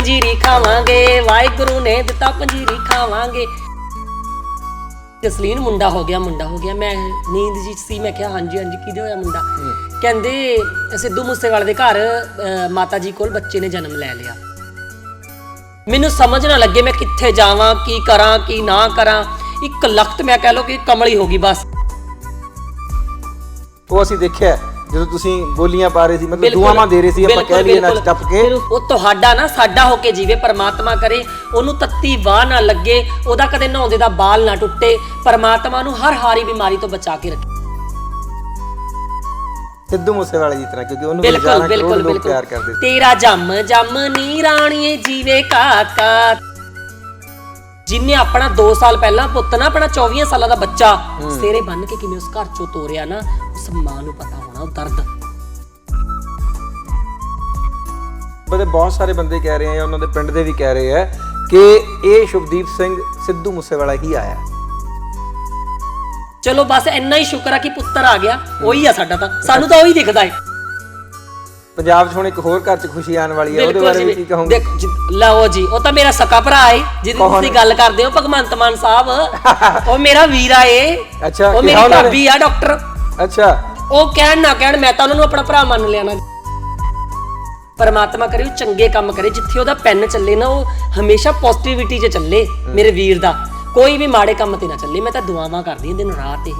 ਪੰਜੀਰੀ ਖਾਵਾਂਗੇ ਵਾਹਿਗੁਰੂ ਨੇ ਦਿੱਤਾ ਪੰਜੀਰੀ ਖਾਵਾਂਗੇ। ਜਸਲੀਨ ਮੁੰਡਾ ਹੋ ਗਿਆ ਮੁੰਡਾ ਹੋ ਗਿਆ। ਮੈਂ ਨੀਂਦ ਜੀ ਸੀ ਮੈਂ ਕਿਹਾ ਹਾਂਜੀ ਹਾਂਜੀ ਕਿਹਦੇ ਹੋਇਆ ਮੁੰਡਾ? ਕਹਿੰਦੇ ਸਿੱਧੂ ਮੂਸੇਵਾਲੇ ਦੇ ਘਰ ਮਾਤਾ ਜੀ ਕੋਲ ਬੱਚੇ ਨੇ ਜਨਮ ਲੈ ਲਿਆ। ਮੈਨੂੰ ਸਮਝ ਨਾ ਲੱਗੇ ਮੈਂ ਕਿੱਥੇ ਜਾਵਾਂ ਕੀ ਕਰਾਂ ਕੀ ਨਾ ਕਰਾਂ। ਇੱਕ ਲਖਤ ਮੈਂ ਕਹਿ ਲਓ ਕਿ ਕਮਲੀ ਹੋ ਗਈ ਬਸ। ਉਹ ਅਸੀਂ ਦੇਖਿਆ। ਜਦੋਂ ਤੁਸੀਂ ਬੋਲੀਆਂ ਪਾ ਰਹੇ ਸੀ ਮਤਲਬ ਬਿਲਕੁਲ, ਦੁਆਵਾਂ ਦੇ ਰਹੇ ਸੀ ਆਪਾਂ ਬਿਲਕੁਲ, ਕਹਿ ਲਈਏ ਨੱਚ ਬਿਲਕੁਲ। ਟੱਪ ਕੇ। ਫਿਰ ਉਹ ਤੁਹਾਡਾ ਨਾ ਸਾਡਾ ਹੋ ਕੇ ਜੀਵੇ ਪਰਮਾਤਮਾ ਕਰੇ ਉਹਨੂੰ ਤੱਤੀ ਵਾਹ ਨਾ ਲੱਗੇ ਉਹਦਾ ਕਦੇ ਨਹਾਉਂਦੇ ਦਾ ਬਾਲ ਨਾ ਟੁੱਟੇ ਪਰਮਾਤਮਾ ਨੂੰ ਹਰ ਹਾਰੀ ਬਿਮਾਰੀ ਤੋਂ ਬਚਾ ਕੇ ਰੱਖੇ। ਸਿੱਧੂ ਮੂਸੇਵਾਲੇ ਦੀ ਤਰ੍ਹਾਂ ਕਿਉਂਕਿ ਉਹਨੂੰ ਬਿਲਕੁਲ ਕਰੋੜ ਬਿਲਕੁਲ ਲੋਕ ਬਿਲਕੁਲ। ਪਿਆਰ ਕਰਦੇ ਸੀ। ਤੇਰਾ ਜੰਮ ਜੰਮ ਨੀ ਰਾਣੀਏ ਜੀਵੇ ਕਾਕਾ। ਜਿਨੇ ਆਪਣਾ 2 ਸਾਲ ਪਹਿਲਾਂ ਪੁੱਤ ਨਾ ਆਪਣਾ 24 ਸਾਲਾਂ ਦਾ ਬੱਚਾ ਸੇਰੇ ਬੰਨ ਕੇ ਕਿਵੇਂ ਉਸ ਘਰ ਚੋਂ ਤੋਰਿਆ ਨਾ ਉਸ ਮਾਂ ਨੂੰ ਪਤਾ ਹੋਣਾ ਉਹ ਦਰਦ। ਬਦੇ ਬਹੁਤ ਸਾਰੇ ਬੰਦੇ ਕਹਿ ਰਹੇ ਆ ਉਹਨਾਂ ਦੇ ਪਿੰਡ ਦੇ ਵੀ ਕਹਿ ਰਹੇ ਆ ਕਿ ਇਹ ਸ਼ੁਭਦੀਪ ਸਿੰਘ ਸਿੱਧੂ ਮੂਸੇਵਾਲਾ ਹੀ ਆਇਆ। ਚਲੋ ਬਸ ਇੰਨਾ ਹੀ ਸ਼ੁਕਰ ਆ ਕਿ ਪੁੱਤਰ ਆ ਗਿਆ ਉਹੀ ਆ ਸਾਡਾ ਤਾਂ। ਸਾਨੂੰ ਤਾਂ ਉਹੀ ਦਿਖਦਾ ਹੈ ਪੰਜਾਬ 'ਚ ਹੁਣ ਇੱਕ ਹੋਰ ਘਰ 'ਚ ਖੁਸ਼ੀ ਆਉਣ ਵਾਲੀ ਹੈ ਉਹਦੇ ਬਾਰੇ ਵੀ ਕੀ ਕਹੋਗੇ? ਦੇਖ ਜੀ, ਲਓ ਜੀ ਉਹ ਤਾਂ ਮੇਰਾ ਸਕਾ ਭਰਾ ਏ ਜਿਹਦੀ ਕੌਣ? ਤੁਸੀਂ ਗੱਲ ਕਰਦੇ ਹੋ ਭਗਵੰਤ ਮਾਨ ਸਾਹਿਬ। ਉਹ ਮੇਰਾ ਵੀਰਾ ਏ। ਅੱਛਾ ਉਹ ਕਿਹਾ ਮੇਰੀ ਉਹਨਾਂ ਨੇ? ਭਾਬੀ ਆ ਡਾਕਟਰ। ਅੱਛਾ। ਉਹ ਕਹਿਣ ਨਾ ਕਹਿਣ ਮੈਂ ਤਾਂ ਉਹਨਾਂ ਨੂੰ ਆਪਣਾ ਭਰਾ ਮੰਨ ਲਿਆ ਨਾ। ਪਰਮਾਤਮਾ ਕਰੇ ਉਹ ਚੰਗੇ ਕੰਮ ਕਰੇ ਜਿੱਥੇ ਉਹਦਾ ਪੈਨ ਚੱਲੇ ਨਾ ਉਹ ਹਮੇਸ਼ਾ ਪੋਜ਼ਿਟਿਵਿਟੀ 'ਚ ਚੱਲੇ ਮੇਰੇ ਵੀਰ ਦਾ। ਕੋਈ ਵੀ ਮਾੜੇ ਕੰਮ ਤੇ ਨਾ ਚੱਲੇ ਮੈਂ ਤਾਂ ਦੁਆਵਾਂ ਕਰਦੀ ਹਾਂ ਦਿਨ ਰਾਤ ਇਹ।